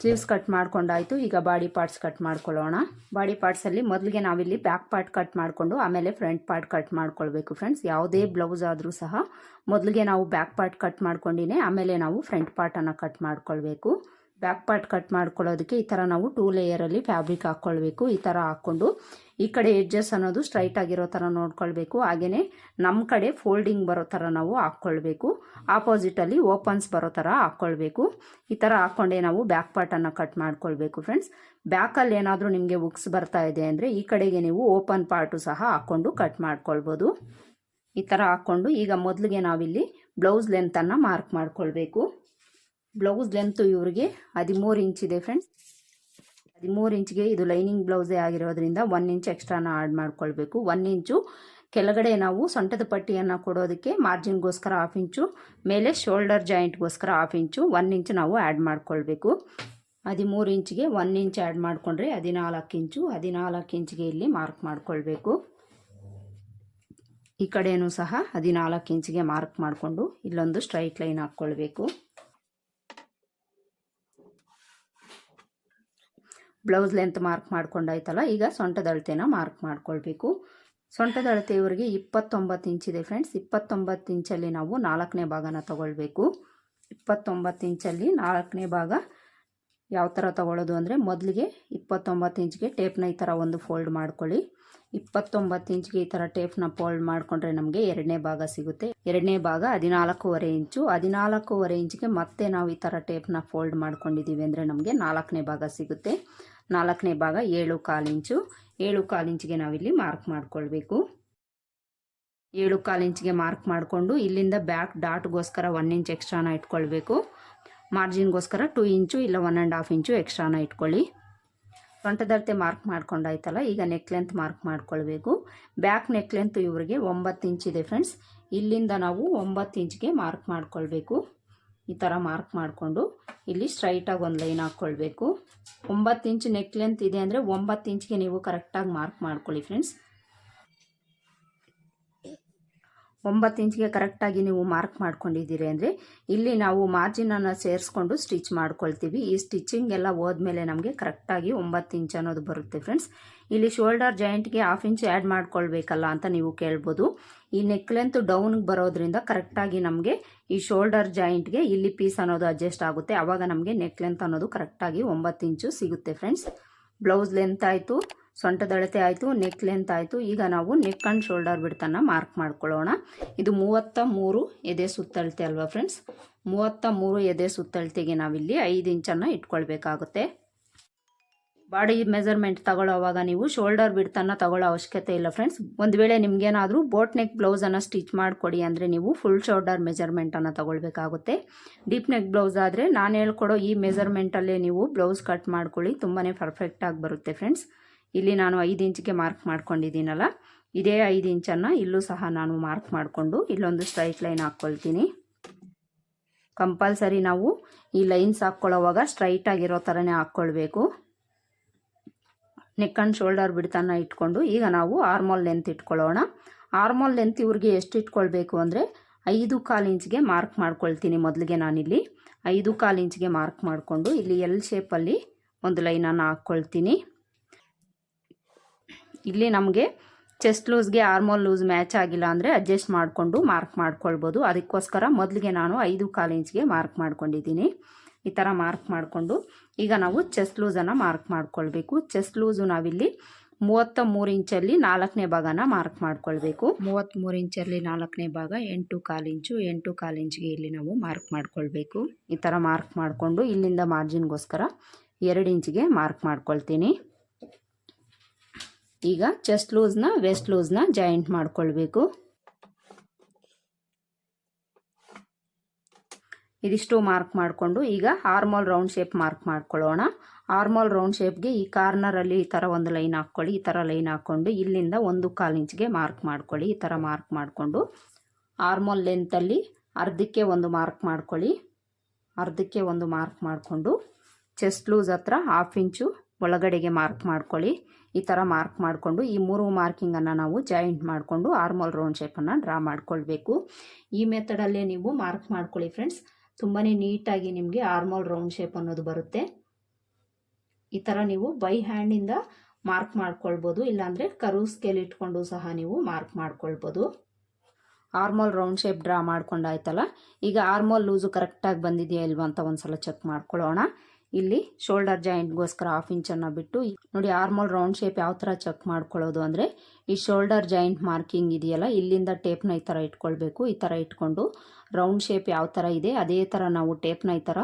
ಸ್ಲೀವ್ಸ್ ಕಟ್ ಮಾಡ್ಕೊಂಡಾಯಿತು. ಈಗ ಬಾಡಿ ಪಾರ್ಟ್ಸ್ ಕಟ್ ಮಾಡ್ಕೊಳ್ಳೋಣ. ಬಾಡಿ ಪಾರ್ಟ್ಸಲ್ಲಿ ಮೊದಲಿಗೆ ನಾವಿಲ್ಲಿ ಬ್ಯಾಕ್ ಪಾರ್ಟ್ ಕಟ್ ಮಾಡಿಕೊಂಡು ಆಮೇಲೆ ಫ್ರಂಟ್ ಪಾರ್ಟ್ ಕಟ್ ಮಾಡ್ಕೊಳ್ಬೇಕು ಫ್ರೆಂಡ್ಸ್ ಯಾವುದೇ ಬ್ಲೌಸ್ ಆದರೂ ಸಹ ಮೊದಲಿಗೆ ನಾವು ಬ್ಯಾಕ್ ಪಾರ್ಟ್ ಕಟ್ ಮಾಡ್ಕೊಂಡಿನೇ ಆಮೇಲೆ ನಾವು ಫ್ರಂಟ್ ಪಾರ್ಟನ್ನು ಕಟ್ ಮಾಡ್ಕೊಳ್ಬೇಕು. ಬ್ಯಾಕ್ ಪಾರ್ಟ್ ಕಟ್ ಮಾಡ್ಕೊಳ್ಳೋದಕ್ಕೆ ಈ ಥರ ನಾವು ಟೂ ಲೇಯರಲ್ಲಿ ಫ್ಯಾಬ್ರಿಕ್ ಹಾಕ್ಕೊಳ್ಬೇಕು. ಈ ಥರ ಹಾಕ್ಕೊಂಡು ಈ ಕಡೆ ಎಡ್ಜಸ್ ಅನ್ನೋದು ಸ್ಟ್ರೈಟ್ ಆಗಿರೋ ಥರ ನೋಡ್ಕೊಳ್ಬೇಕು. ಹಾಗೆಯೇ ನಮ್ಮ ಕಡೆ ಫೋಲ್ಡಿಂಗ್ ಬರೋ ಥರ ನಾವು ಹಾಕ್ಕೊಳ್ಬೇಕು. ಆಪೋಸಿಟಲ್ಲಿ ಓಪನ್ಸ್ ಬರೋ ಥರ ಹಾಕ್ಕೊಳ್ಬೇಕು. ಈ ಥರ ಹಾಕ್ಕೊಂಡೇ ನಾವು ಬ್ಯಾಕ್ ಪಾರ್ಟನ್ನು ಕಟ್ ಮಾಡ್ಕೊಳ್ಬೇಕು ಫ್ರೆಂಡ್ಸ್ ಬ್ಯಾಕಲ್ಲಿ ಏನಾದರೂ ನಿಮಗೆ ಉಕ್ಸ್ ಬರ್ತಾ ಇದೆ ಅಂದರೆ ಈ ಕಡೆಗೆ ನೀವು ಓಪನ್ ಪಾರ್ಟು ಸಹ ಹಾಕ್ಕೊಂಡು ಕಟ್ ಮಾಡ್ಕೊಳ್ಬೋದು. ಈ ಥರ ಹಾಕ್ಕೊಂಡು ಈಗ ಮೊದಲಿಗೆ ನಾವಿಲ್ಲಿ ಬ್ಲೌಸ್ ಲೆಂತನ್ನು ಮಾರ್ಕ್ ಮಾಡ್ಕೊಳ್ಬೇಕು. ಬ್ಲೌಸ್ ಲೆಂತು ಇವರಿಗೆ ಹದಿಮೂರು ಇಂಚ್ ಇದೆ ಫ್ರೆಂಡ್ಸ್ ಹದಿಮೂರು ಇಂಚ್ಗೆ ಇದು ಲೈನಿಂಗ್ ಬ್ಲೌಸೇ ಆಗಿರೋದ್ರಿಂದ ಒನ್ ಇಂಚ್ ಎಕ್ಸ್ಟ್ರಾನ ಆ್ಯಡ್ ಮಾಡ್ಕೊಳ್ಬೇಕು. ಒನ್ ಇಂಚು ಕೆಳಗಡೆ ನಾವು ಸೊಂಟದ ಪಟ್ಟಿಯನ್ನು ಕೊಡೋದಕ್ಕೆ ಮಾರ್ಜಿನ್ಗೋಸ್ಕರ ಹಾಫ್ ಇಂಚು ಮೇಲೆ ಶೋಲ್ಡರ್ ಜಾಯಿಂಟ್ಗೋಸ್ಕರ ಹಾಫ್ ಇಂಚು ಒನ್ ಇಂಚ್ ನಾವು ಆ್ಯಡ್ ಮಾಡ್ಕೊಳ್ಬೇಕು. ಹದಿಮೂರು ಇಂಚ್ಗೆ ಒನ್ ಇಂಚ್ ಆ್ಯಡ್ ಮಾಡಿಕೊಂಡ್ರೆ ಹದಿನಾಲ್ಕು ಇಂಚು ಹದಿನಾಲ್ಕು ಇಂಚ್ಗೆ ಇಲ್ಲಿ ಮಾರ್ಕ್ ಮಾಡ್ಕೊಳ್ಬೇಕು. ಈ ಕಡೆಯೂ ಸಹ ಹದಿನಾಲ್ಕು ಇಂಚ್ಗೆ ಮಾರ್ಕ್ ಮಾಡಿಕೊಂಡು ಇಲ್ಲೊಂದು ಸ್ಟ್ರೈಟ್ ಲೈನ್ ಹಾಕ್ಕೊಳ್ಬೇಕು. ಬ್ಲೌಸ್ ಲೆಂತ್ ಮಾರ್ಕ್ ಮಾಡ್ಕೊಂಡಾಯ್ತಲ್ಲ, ಈಗ ಸೊಂಟದ ಅಳತೆನ ಮಾರ್ಕ್ ಮಾಡ್ಕೊಳ್ಬೇಕು. ಸೊಂಟದ ಅಳತೆ ಇವರಿಗೆ ಇಪ್ಪತ್ತೊಂಬತ್ತು ಇಂಚಿದೆ ಫ್ರೆಂಡ್ಸ್ ಇಪ್ಪತ್ತೊಂಬತ್ತು ಇಂಚಲ್ಲಿ ನಾವು ನಾಲ್ಕನೇ ಭಾಗನ ತಗೊಳ್ಬೇಕು. ಇಪ್ಪತ್ತೊಂಬತ್ತು ಇಂಚಲ್ಲಿ ನಾಲ್ಕನೇ ಭಾಗ ಯಾವ ಥರ ತಗೊಳ್ಳೋದು ಅಂದರೆ ಮೊದಲಿಗೆ ಇಪ್ಪತ್ತೊಂಬತ್ತು ಇಂಚ್ಗೆ ಟೇಪ್ನ ಈ ಥರ ಒಂದು ಫೋಲ್ಡ್ ಮಾಡ್ಕೊಳ್ಳಿ. ಇಪ್ಪತ್ತೊಂಬತ್ತು ಇಂಚ್ಗೆ ಈ ಥರ ಟೇಪ್ನ ಫೋಲ್ಡ್ ಮಾಡಿಕೊಂಡ್ರೆ ನಮಗೆ ಎರಡನೇ ಭಾಗ ಸಿಗುತ್ತೆ. ಎರಡನೇ ಭಾಗ ಹದಿನಾಲ್ಕೂವರೆ ಇಂಚು ಹದಿನಾಲ್ಕೂವರೆ ಇಂಚ್ಗೆ ಮತ್ತೆ ನಾವು ಈ ಥರ ಟೇಪ್ನ ಫೋಲ್ಡ್ ಮಾಡ್ಕೊಂಡಿದ್ದೀವಿ ಅಂದರೆ ನಮಗೆ ನಾಲ್ಕನೇ ಭಾಗ ಸಿಗುತ್ತೆ. ನಾಲ್ಕನೇ ಭಾಗ ಏಳು ಕಾಲು ಇಂಚು. ಏಳು ಕಾಲು ಇಂಚಿಗೆ ನಾವಿಲ್ಲಿ ಮಾರ್ಕ್ ಮಾಡ್ಕೊಳ್ಬೇಕು. ಏಳು ಕಾಲು ಇಂಚಿಗೆ ಮಾರ್ಕ್ ಮಾಡಿಕೊಂಡು ಇಲ್ಲಿಂದ ಬ್ಯಾಕ್ ಡಾಟ್ಗೋಸ್ಕರ ಒನ್ ಇಂಚ್ ಎಕ್ಸ್ಟ್ರಾನ ಇಟ್ಕೊಳ್ಬೇಕು. ಮಾರ್ಜಿನ್ಗೋಸ್ಕರ ಟೂ ಇಂಚು ಇಲ್ಲ ಒನ್ ಆ್ಯಂಡ್ ಹಾಫ್ ಇಂಚು ಎಕ್ಸ್ಟ್ರಾನ ಇಟ್ಕೊಳ್ಳಿ. ಸೊಂಟದಳತೆ ಮಾರ್ಕ್ ಮಾಡ್ಕೊಂಡಾಯ್ತಲ್ಲ, ಈಗ ನೆಕ್ ಲೆಂತ್ ಮಾರ್ಕ್ ಮಾಡ್ಕೊಳ್ಬೇಕು. ಬ್ಯಾಕ್ ನೆಕ್ ಲೆಂತ್ ಇವರಿಗೆ ಒಂಬತ್ತು ಇಂಚಿದೆ ಫ್ರೆಂಡ್ಸ್. ಇಲ್ಲಿಂದ ನಾವು ಒಂಬತ್ತು ಇಂಚ್ಗೆ ಮಾರ್ಕ್ ಮಾಡ್ಕೊಳ್ಬೇಕು. ಈ ಥರ ಮಾರ್ಕ್ ಮಾಡಿಕೊಂಡು ಇಲ್ಲಿ ಸ್ಟ್ರೈಟಾಗಿ ಒಂದು ಲೈನ್ ಹಾಕ್ಕೊಳ್ಬೇಕು ಒಂಬತ್ತು ಇಂಚ್ ನೆಕ್ ಲೆಂತ್ ಇದೆ ಅಂದರೆ ಒಂಬತ್ತು ಇಂಚ್ಗೆ ನೀವು ಕರೆಕ್ಟಾಗಿ ಮಾರ್ಕ್ ಮಾಡ್ಕೊಳ್ಳಿ ಫ್ರೆಂಡ್ಸ್ ಒಂಬತ್ತು ಇಂಚ್ಗೆ ಕರೆಕ್ಟಾಗಿ ನೀವು ಮಾರ್ಕ್ ಮಾಡ್ಕೊಂಡಿದ್ದೀರಿ ಅಂದರೆ ಇಲ್ಲಿ ನಾವು ಮಾರ್ಜಿನನ್ನು ಸೇರಿಸ್ಕೊಂಡು ಸ್ಟಿಚ್ ಮಾಡ್ಕೊಳ್ತೀವಿ. ಈ ಸ್ಟಿಚಿಂಗ್ ಎಲ್ಲ ಹೋದ್ಮೇಲೆ ನಮಗೆ ಕರೆಕ್ಟಾಗಿ ಒಂಬತ್ತು ಇಂಚ್ ಅನ್ನೋದು ಬರುತ್ತೆ ಫ್ರೆಂಡ್ಸ್ ಇಲ್ಲಿ ಶೋಲ್ಡರ್ ಜಾಯಿಂಟ್ಗೆ ಹಾಫ್ ಇಂಚ್ ಆ್ಯಡ್ ಮಾಡ್ಕೊಳ್ಬೇಕಲ್ಲ ಅಂತ ನೀವು ಕೇಳ್ಬೋದು. ಈ ನೆಕ್ ಲೆಂತ್ ಡೌನ್ಗೆ ಬರೋದ್ರಿಂದ ಕರೆಕ್ಟಾಗಿ ನಮಗೆ ಈ ಶೋಲ್ಡರ್ ಜಾಯಿಂಟ್ಗೆ ಇಲ್ಲಿ ಪೀಸ್ ಅನ್ನೋದು ಅಡ್ಜಸ್ಟ್ ಆಗುತ್ತೆ. ಆವಾಗ ನಮಗೆ ನೆಕ್ ಲೆಂತ್ ಅನ್ನೋದು ಕರೆಕ್ಟಾಗಿ ಒಂಬತ್ತು ಇಂಚು ಸಿಗುತ್ತೆ ಫ್ರೆಂಡ್ಸ್ ಬ್ಲೌಸ್ ಲೆಂತ್ ಆಯಿತು. ಸೊಂಟದಳತೆ ಆಯಿತು ನೆಕ್ ಲೆಂತ್ ಆಯಿತು. ಈಗ ನಾವು ನೆಕ್ ಆ್ಯಂಡ್ ಶೋಲ್ಡರ್ ಬಿಡ್ತನ್ನು ಮಾರ್ಕ್ ಮಾಡ್ಕೊಳ್ಳೋಣ. ಇದು ಮೂವತ್ತ ಮೂರು ಎದೆ ಸುತ್ತಳತೆ ಅಲ್ವಾ ಫ್ರೆಂಡ್ಸ್ ಮೂವತ್ತ ಮೂರು ಎದೆ ಸುತ್ತಳತೆಗೆ ನಾವಿಲ್ಲಿ ಐದು ಇಂಚನ್ನು ಇಟ್ಕೊಳ್ಬೇಕಾಗುತ್ತೆ. ಬಾಡಿ ಮೆಜರ್ಮೆಂಟ್ ತಗೊಳ್ಳೋವಾಗ ನೀವು ಶೋಲ್ಡರ್ ಬಿಡ್ತನ್ನು ತಗೊಳ್ಳೋ ಅವಶ್ಯಕತೆ ಇಲ್ಲ ಫ್ರೆಂಡ್ಸ್ ಒಂದು ವೇಳೆ ನಿಮಗೇನಾದರೂ ಬೋಟ್ ನೆಕ್ ಬ್ಲೌಸನ್ನು ಸ್ಟಿಚ್ ಮಾಡಿಕೊಡಿ ಅಂದರೆ ನೀವು ಫುಲ್ ಶೋಲ್ಡರ್ ಮೆಜರ್ಮೆಂಟನ್ನು ತಗೊಳ್ಬೇಕಾಗುತ್ತೆ. ಡೀಪ್ ನೆಕ್ ಬ್ಲೌಸ್ ಆದರೆ ನಾನು ಹೇಳ್ಕೊಡೋ ಈ ಮೆಜರ್ಮೆಂಟಲ್ಲೇ ನೀವು ಬ್ಲೌಸ್ ಕಟ್ ಮಾಡ್ಕೊಳ್ಳಿ ತುಂಬಾ ಪರ್ಫೆಕ್ಟಾಗಿ ಬರುತ್ತೆ ಫ್ರೆಂಡ್ಸ್ ಇಲ್ಲಿ ನಾನು ಐದು ಇಂಚಿಗೆ ಮಾರ್ಕ್ ಮಾಡ್ಕೊಂಡಿದ್ದೀನಲ್ಲ, ಇದೇ ಐದು ಇಂಚನ್ನು ಇಲ್ಲೂ ಸಹ ನಾನು ಮಾರ್ಕ್ ಮಾಡಿಕೊಂಡು ಇಲ್ಲೊಂದು ಸ್ಟ್ರೈಟ್ ಲೈನ್ ಹಾಕ್ಕೊಳ್ತೀನಿ. ಕಂಪಲ್ಸರಿ ನಾವು ಈ ಲೈನ್ಸ್ ಹಾಕ್ಕೊಳ್ಳೋವಾಗ ಸ್ಟ್ರೈಟ್ ಆಗಿರೋ ಥರನೇ ಹಾಕ್ಕೊಳ್ಬೇಕು. ನೆಕ್ ಆ್ಯಂಡ್ ಶೋಲ್ಡರ್ ಬಿಡ್ತಾನ ಇಟ್ಕೊಂಡು ಈಗ ನಾವು ಆರ್ಮೋಲ್ ಲೆಂತ್ ಇಟ್ಕೊಳ್ಳೋಣ. ಆರ್ಮೋಲ್ ಲೆಂತ್ ಇವ್ರಿಗೆ ಎಷ್ಟು ಇಟ್ಕೊಳ್ಬೇಕು ಅಂದರೆ ಐದು ಕಾಲು ಇಂಚ್ಗೆ ಮಾರ್ಕ್ ಮಾಡ್ಕೊಳ್ತೀನಿ ಮೊದಲಿಗೆ ನಾನಿಲ್ಲಿ. ಐದು ಕಾಲು ಇಂಚ್ಗೆ ಮಾರ್ಕ್ ಮಾಡಿಕೊಂಡು ಇಲ್ಲಿ ಎಲ್ ಶೇಪಲ್ಲಿ ಒಂದು ಲೈನನ್ನು ಹಾಕ್ಕೊಳ್ತೀನಿ. ಇಲ್ಲಿ ನಮಗೆ ಚೆಸ್ಟ್ ಲೂಸ್ಗೆ ಆರ್ಮೋಲ್ ಲೂಸ್ ಮ್ಯಾಚ್ ಆಗಿಲ್ಲ ಅಂದರೆ ಅಡ್ಜಸ್ಟ್ ಮಾಡಿಕೊಂಡು ಮಾರ್ಕ್ ಮಾಡ್ಕೊಳ್ಬೋದು. ಅದಕ್ಕೋಸ್ಕರ ಮೊದಲಿಗೆ ನಾನು ಐದು ಕಾಲು ಇಂಚ್ಗೆ ಮಾರ್ಕ್ ಮಾಡ್ಕೊಂಡಿದ್ದೀನಿ. ಈ ಥರ ಮಾರ್ಕ್ ಮಾಡಿಕೊಂಡು ಈಗ ನಾವು ಚೆಸ್ಟ್ ಲೂಸನ್ನು ಮಾರ್ಕ್ ಮಾಡ್ಕೊಳ್ಬೇಕು. ಚೆಸ್ಟ್ ಲೂಸು ನಾವಿಲ್ಲಿ ಮೂವತ್ತ ಮೂರು ಇಂಚಲ್ಲಿ ನಾಲ್ಕನೇ ಭಾಗನ ಮಾರ್ಕ್ ಮಾಡ್ಕೊಳ್ಬೇಕು. ಮೂವತ್ತ್ಮೂರು ಇಂಚಲ್ಲಿ ನಾಲ್ಕನೇ ಭಾಗ ಎಂಟು ಕಾಲು ಇಂಚು ಎಂಟು ಕಾಲು ಇಂಚಿಗೆ ಇಲ್ಲಿ ನಾವು ಮಾರ್ಕ್ ಮಾಡ್ಕೊಳ್ಬೇಕು. ಈ ಥರ ಮಾರ್ಕ್ ಮಾಡಿಕೊಂಡು ಇಲ್ಲಿಂದ ಮಾರ್ಜಿನ್ಗೋಸ್ಕರ ಎರಡು ಇಂಚಿಗೆ ಮಾರ್ಕ್ ಮಾಡ್ಕೊಳ್ತೀನಿ. ಈಗ ಚೆಸ್ಟ್ ಲೂಸ್ನ ವೆಸ್ಟ್ ಲೂಸ್ನ ಜಾಯಿಂಟ್ ಮಾಡ್ಕೊಳ್ಬೇಕು. ಇದಿಷ್ಟು ಮಾರ್ಕ್ ಮಾಡಿಕೊಂಡು ಈಗ ಆರ್ಮೋಲ್ ರೌಂಡ್ ಶೇಪ್ ಮಾರ್ಕ್ ಮಾಡ್ಕೊಳ್ಳೋಣ. ಆರ್ಮೋಲ್ ರೌಂಡ್ ಶೇಪ್ಗೆ ಈ ಕಾರ್ನರಲ್ಲಿ ಈ ಥರ ಒಂದು ಲೈನ್ ಹಾಕ್ಕೊಳ್ಳಿ, ಈ ಥರ ಲೈನ್ ಹಾಕ್ಕೊಂಡು ಇಲ್ಲಿಂದ ಒಂದು ಕಾಲು ಇಂಚ್ಗೆ ಮಾರ್ಕ್ ಮಾಡ್ಕೊಳ್ಳಿ, ಈ ಥರ ಮಾರ್ಕ್ ಮಾಡಿಕೊಂಡು. ಆರ್ಮೋಲ್ ಲೆಂತಲ್ಲಿ ಅರ್ಧಕ್ಕೆ ಒಂದು ಮಾರ್ಕ್ ಮಾಡ್ಕೊಳ್ಳಿ. ಅರ್ಧಕ್ಕೆ ಒಂದು ಮಾರ್ಕ್ ಮಾಡಿಕೊಂಡು. ಚೆಸ್ಟ್ ಲೂಸ್ ಹತ್ರ ಹಾಫ್ ಇಂಚು ಒಳಗಡೆಗೆ ಮಾರ್ಕ್ ಮಾಡ್ಕೊಳ್ಳಿ. ಈ ಥರ ಮಾರ್ಕ್ ಮಾಡಿಕೊಂಡು ಈ ಮೂರು ಮಾರ್ಕಿಂಗನ್ನು ನಾವು ಜಾಯಿಂಟ್ ಮಾಡಿಕೊಂಡು ಆರ್ಮೋಲ್ ರೌಂಡ್ ಶೇಪನ್ನು ಡ್ರಾ ಮಾಡ್ಕೊಳ್ಬೇಕು. ಈ ಮೆಥಡಲ್ಲೇ ನೀವು ಮಾರ್ಕ್ ಮಾಡ್ಕೊಳ್ಳಿ ಫ್ರೆಂಡ್ಸ್ ತುಂಬಾ ನೀಟಾಗಿ ನಿಮಗೆ ಆರ್ಮೋಲ್ ರೌಂಡ್ ಶೇಪ್ ಅನ್ನೋದು ಬರುತ್ತೆ. ಈ ಥರ ನೀವು ಬೈ ಹ್ಯಾಂಡಿಂದ ಮಾರ್ಕ್ ಮಾಡ್ಕೊಳ್ಬೋದು. ಇಲ್ಲಾಂದರೆ ಕರು ಸ್ಕೇಲ್ ಇಟ್ಕೊಂಡು ಸಹ ನೀವು ಮಾರ್ಕ್ ಮಾಡ್ಕೊಳ್ಬೋದು. ಆರ್ಮೋಲ್ ರೌಂಡ್ ಶೇಪ್ ಡ್ರಾ ಮಾಡ್ಕೊಂಡಾಯ್ತಲ್ಲ ಈಗ ಆರ್ಮೋಲ್ ಲೂಸು ಕರೆಕ್ಟಾಗಿ ಬಂದಿದೆಯಾ ಇಲ್ವಾ ಅಂತ ಒಂದ್ಸಲ ಚೆಕ್ ಮಾಡ್ಕೊಳ್ಳೋಣ. ಇಲ್ಲಿ ಶೋಲ್ಡರ್ ಜಾಯಿಂಟ್ಗೋಸ್ಕರ ಹಾಫ್ ಇಂಚನ್ನು ಬಿಟ್ಟು ನೋಡಿ ಆರ್ಮೋಲ್ ರೌಂಡ್ ಶೇಪ್ ಯಾವ ಥರ ಚೆಕ್ ಮಾಡ್ಕೊಳ್ಳೋದು ಅಂದರೆ ಈ ಶೋಲ್ಡರ್ ಜಾಯಿಂಟ್ ಮಾರ್ಕಿಂಗ್ ಇದೆಯಲ್ಲ, ಇಲ್ಲಿಂದ ಟೇಪ್ನ ಈ ಥರ ಇಟ್ಕೊಳ್ಬೇಕು. ಈ ಥರ ಇಟ್ಕೊಂಡು ರೌಂಡ್ ಶೇಪ್ ಯಾವ ಥರ ಇದೆ, ಅದೇ ಥರ ನಾವು ಟೇಪ್ನ ಈ ಥರ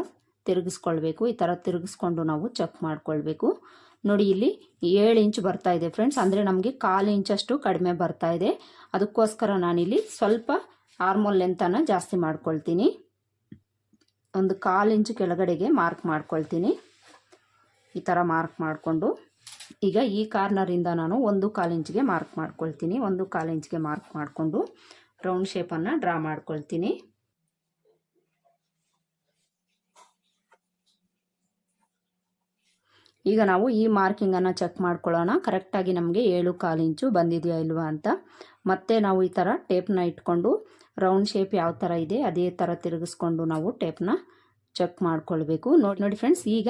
ತಿರುಗಿಸ್ಕೊಳ್ಬೇಕು. ಈ ಥರ ತಿರುಗಿಸ್ಕೊಂಡು ನಾವು ಚೆಕ್ ಮಾಡ್ಕೊಳ್ಬೇಕು. ನೋಡಿ ಇಲ್ಲಿ ಏಳು ಇಂಚ್ ಬರ್ತಾ ಇದೆ ಫ್ರೆಂಡ್ಸ್ ಅಂದರೆ ನಮಗೆ ಕಾಲು ಇಂಚಷ್ಟು ಕಡಿಮೆ ಬರ್ತಾ ಇದೆ. ಅದಕ್ಕೋಸ್ಕರ ನಾನಿಲ್ಲಿ ಸ್ವಲ್ಪ ಆರ್ಮೋಲ್ ಲೆಂತನ್ನು ಜಾಸ್ತಿ ಮಾಡ್ಕೊಳ್ತೀನಿ. ಒಂದು ಕಾಲು ಇಂಚು ಕೆಳಗಡೆಗೆ ಮಾರ್ಕ್ ಮಾಡ್ಕೊಳ್ತೀನಿ. ಈ ಥರ ಮಾರ್ಕ್ ಮಾಡಿಕೊಂಡು. ಈಗ ಈ ಕಾರ್ನರಿಂದ ನಾನು ಒಂದು ಕಾಲು ಇಂಚಿಗೆ ಮಾರ್ಕ್ ಮಾಡ್ಕೊಳ್ತೀನಿ. ಒಂದು ಕಾಲು ಇಂಚಿಗೆ ಮಾರ್ಕ್ ಮಾಡಿಕೊಂಡು ರೌಂಡ್ ಶೇಪನ್ನು ಡ್ರಾ ಮಾಡ್ಕೊಳ್ತೀನಿ. ಈಗ ನಾವು ಈ ಮಾರ್ಕಿಂಗನ್ನು ಚೆಕ್ ಮಾಡ್ಕೊಳ್ಳೋಣ. ಕರೆಕ್ಟಾಗಿ ನಮಗೆ ಏಳು ಕಾಲು ಇಂಚು ಬಂದಿದೆಯಾ ಇಲ್ವಾ ಅಂತ. ಮತ್ತೆ ನಾವು ಈ ಥರ ಟೇಪ್ನ ಇಟ್ಕೊಂಡು ರೌಂಡ್ ಶೇಪ್ ಯಾವ ಥರ ಇದೆ, ಅದೇ ಥರ ತಿರುಗಿಸ್ಕೊಂಡು ನಾವು ಟೇಪ್ನ ಚೆಕ್ ಮಾಡ್ಕೊಳ್ಬೇಕು. ನೋಡಿ ನೋಡಿ ಫ್ರೆಂಡ್ಸ್ ಈಗ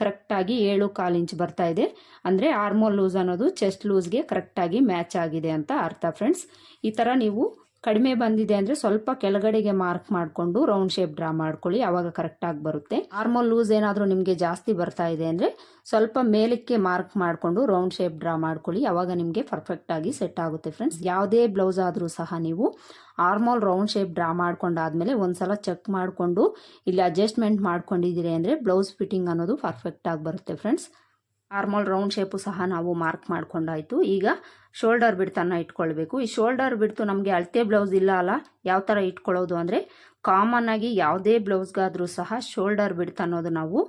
ಕರೆಕ್ಟಾಗಿ ಏಳು ಕಾಲು ಇಂಚ್ ಬರ್ತಾ ಇದೆ. ಅಂದರೆ ಆರ್ಮೋಲ್ ಲೂಸ್ ಅನ್ನೋದು ಚೆಸ್ಟ್ ಲೂಸ್ಗೆ ಕರೆಕ್ಟಾಗಿ ಮ್ಯಾಚ್ ಆಗಿದೆ ಅಂತ ಅರ್ಥ ಫ್ರೆಂಡ್ಸ್ ಈ ಥರ ನೀವು ಕಡಿಮೆ ಬಂದಿದೆ ಅಂದರೆ ಸ್ವಲ್ಪ ಕೆಳಗಡೆಗೆ ಮಾರ್ಕ್ ಮಾಡಿಕೊಂಡು ರೌಂಡ್ ಶೇಪ್ ಡ್ರಾ ಮಾಡ್ಕೊಳ್ಳಿ ಆವಾಗ ಕರೆಕ್ಟಾಗಿ ಬರುತ್ತೆ. ಆರ್ಮಲ್ ಲೂಸ್ ಏನಾದರೂ ನಿಮಗೆ ಜಾಸ್ತಿ ಬರ್ತಾ ಇದೆ ಅಂದರೆ ಸ್ವಲ್ಪ ಮೇಲಕ್ಕೆ ಮಾರ್ಕ್ ಮಾಡಿಕೊಂಡು ರೌಂಡ್ ಶೇಪ್ ಡ್ರಾ ಮಾಡ್ಕೊಳ್ಳಿ ಆವಾಗ ನಿಮಗೆ ಪರ್ಫೆಕ್ಟಾಗಿ ಸೆಟ್ ಆಗುತ್ತೆ ಫ್ರೆಂಡ್ಸ್ ಯಾವುದೇ ಬ್ಲೌಸ್ ಆದರೂ ಸಹ ನೀವು ಆರ್ಮೋಲ್ ರೌಂಡ್ ಶೇಪ್ ಡ್ರಾ ಮಾಡ್ಕೊಂಡಾದ್ಮೇಲೆ ಒಂದ್ಸಲ ಚೆಕ್ ಮಾಡಿಕೊಂಡು, ಇಲ್ಲಿ ಅಡ್ಜಸ್ಟ್ಮೆಂಟ್ ಮಾಡ್ಕೊಂಡಿದ್ದೀರಿ ಅಂದರೆ ಬ್ಲೌಸ್ ಫಿಟ್ಟಿಂಗ್ ಅನ್ನೋದು ಪರ್ಫೆಕ್ಟಾಗಿ ಬರುತ್ತೆ ಫ್ರೆಂಡ್ಸ್ ಆರ್ಮೋಲ್ ರೌಂಡ್ ಶೇಪು ಸಹ ನಾವು ಮಾರ್ಕ್ ಮಾಡ್ಕೊಂಡಾಯಿತು. ಈಗ ಶೋಲ್ಡರ್ ಬಿಡ್ತನ್ನು ಇಟ್ಕೊಳ್ಬೇಕು. ಈ ಶೋಲ್ಡರ್ ಬಿಡ್ತು ನಮಗೆ ಅಳತೆ ಬ್ಲೌಸ್ ಇಲ್ಲ ಅಲ್ಲ, ಯಾವ ಥರ ಇಟ್ಕೊಳ್ಳೋದು ಅಂದರೆ ಕಾಮನ್ ಆಗಿ ಯಾವುದೇ ಬ್ಲೌಸ್ಗಾದರೂ ಸಹ ಶೋಲ್ಡರ್ ಬಿಡ್ತ ಅನ್ನೋದು ನಾವು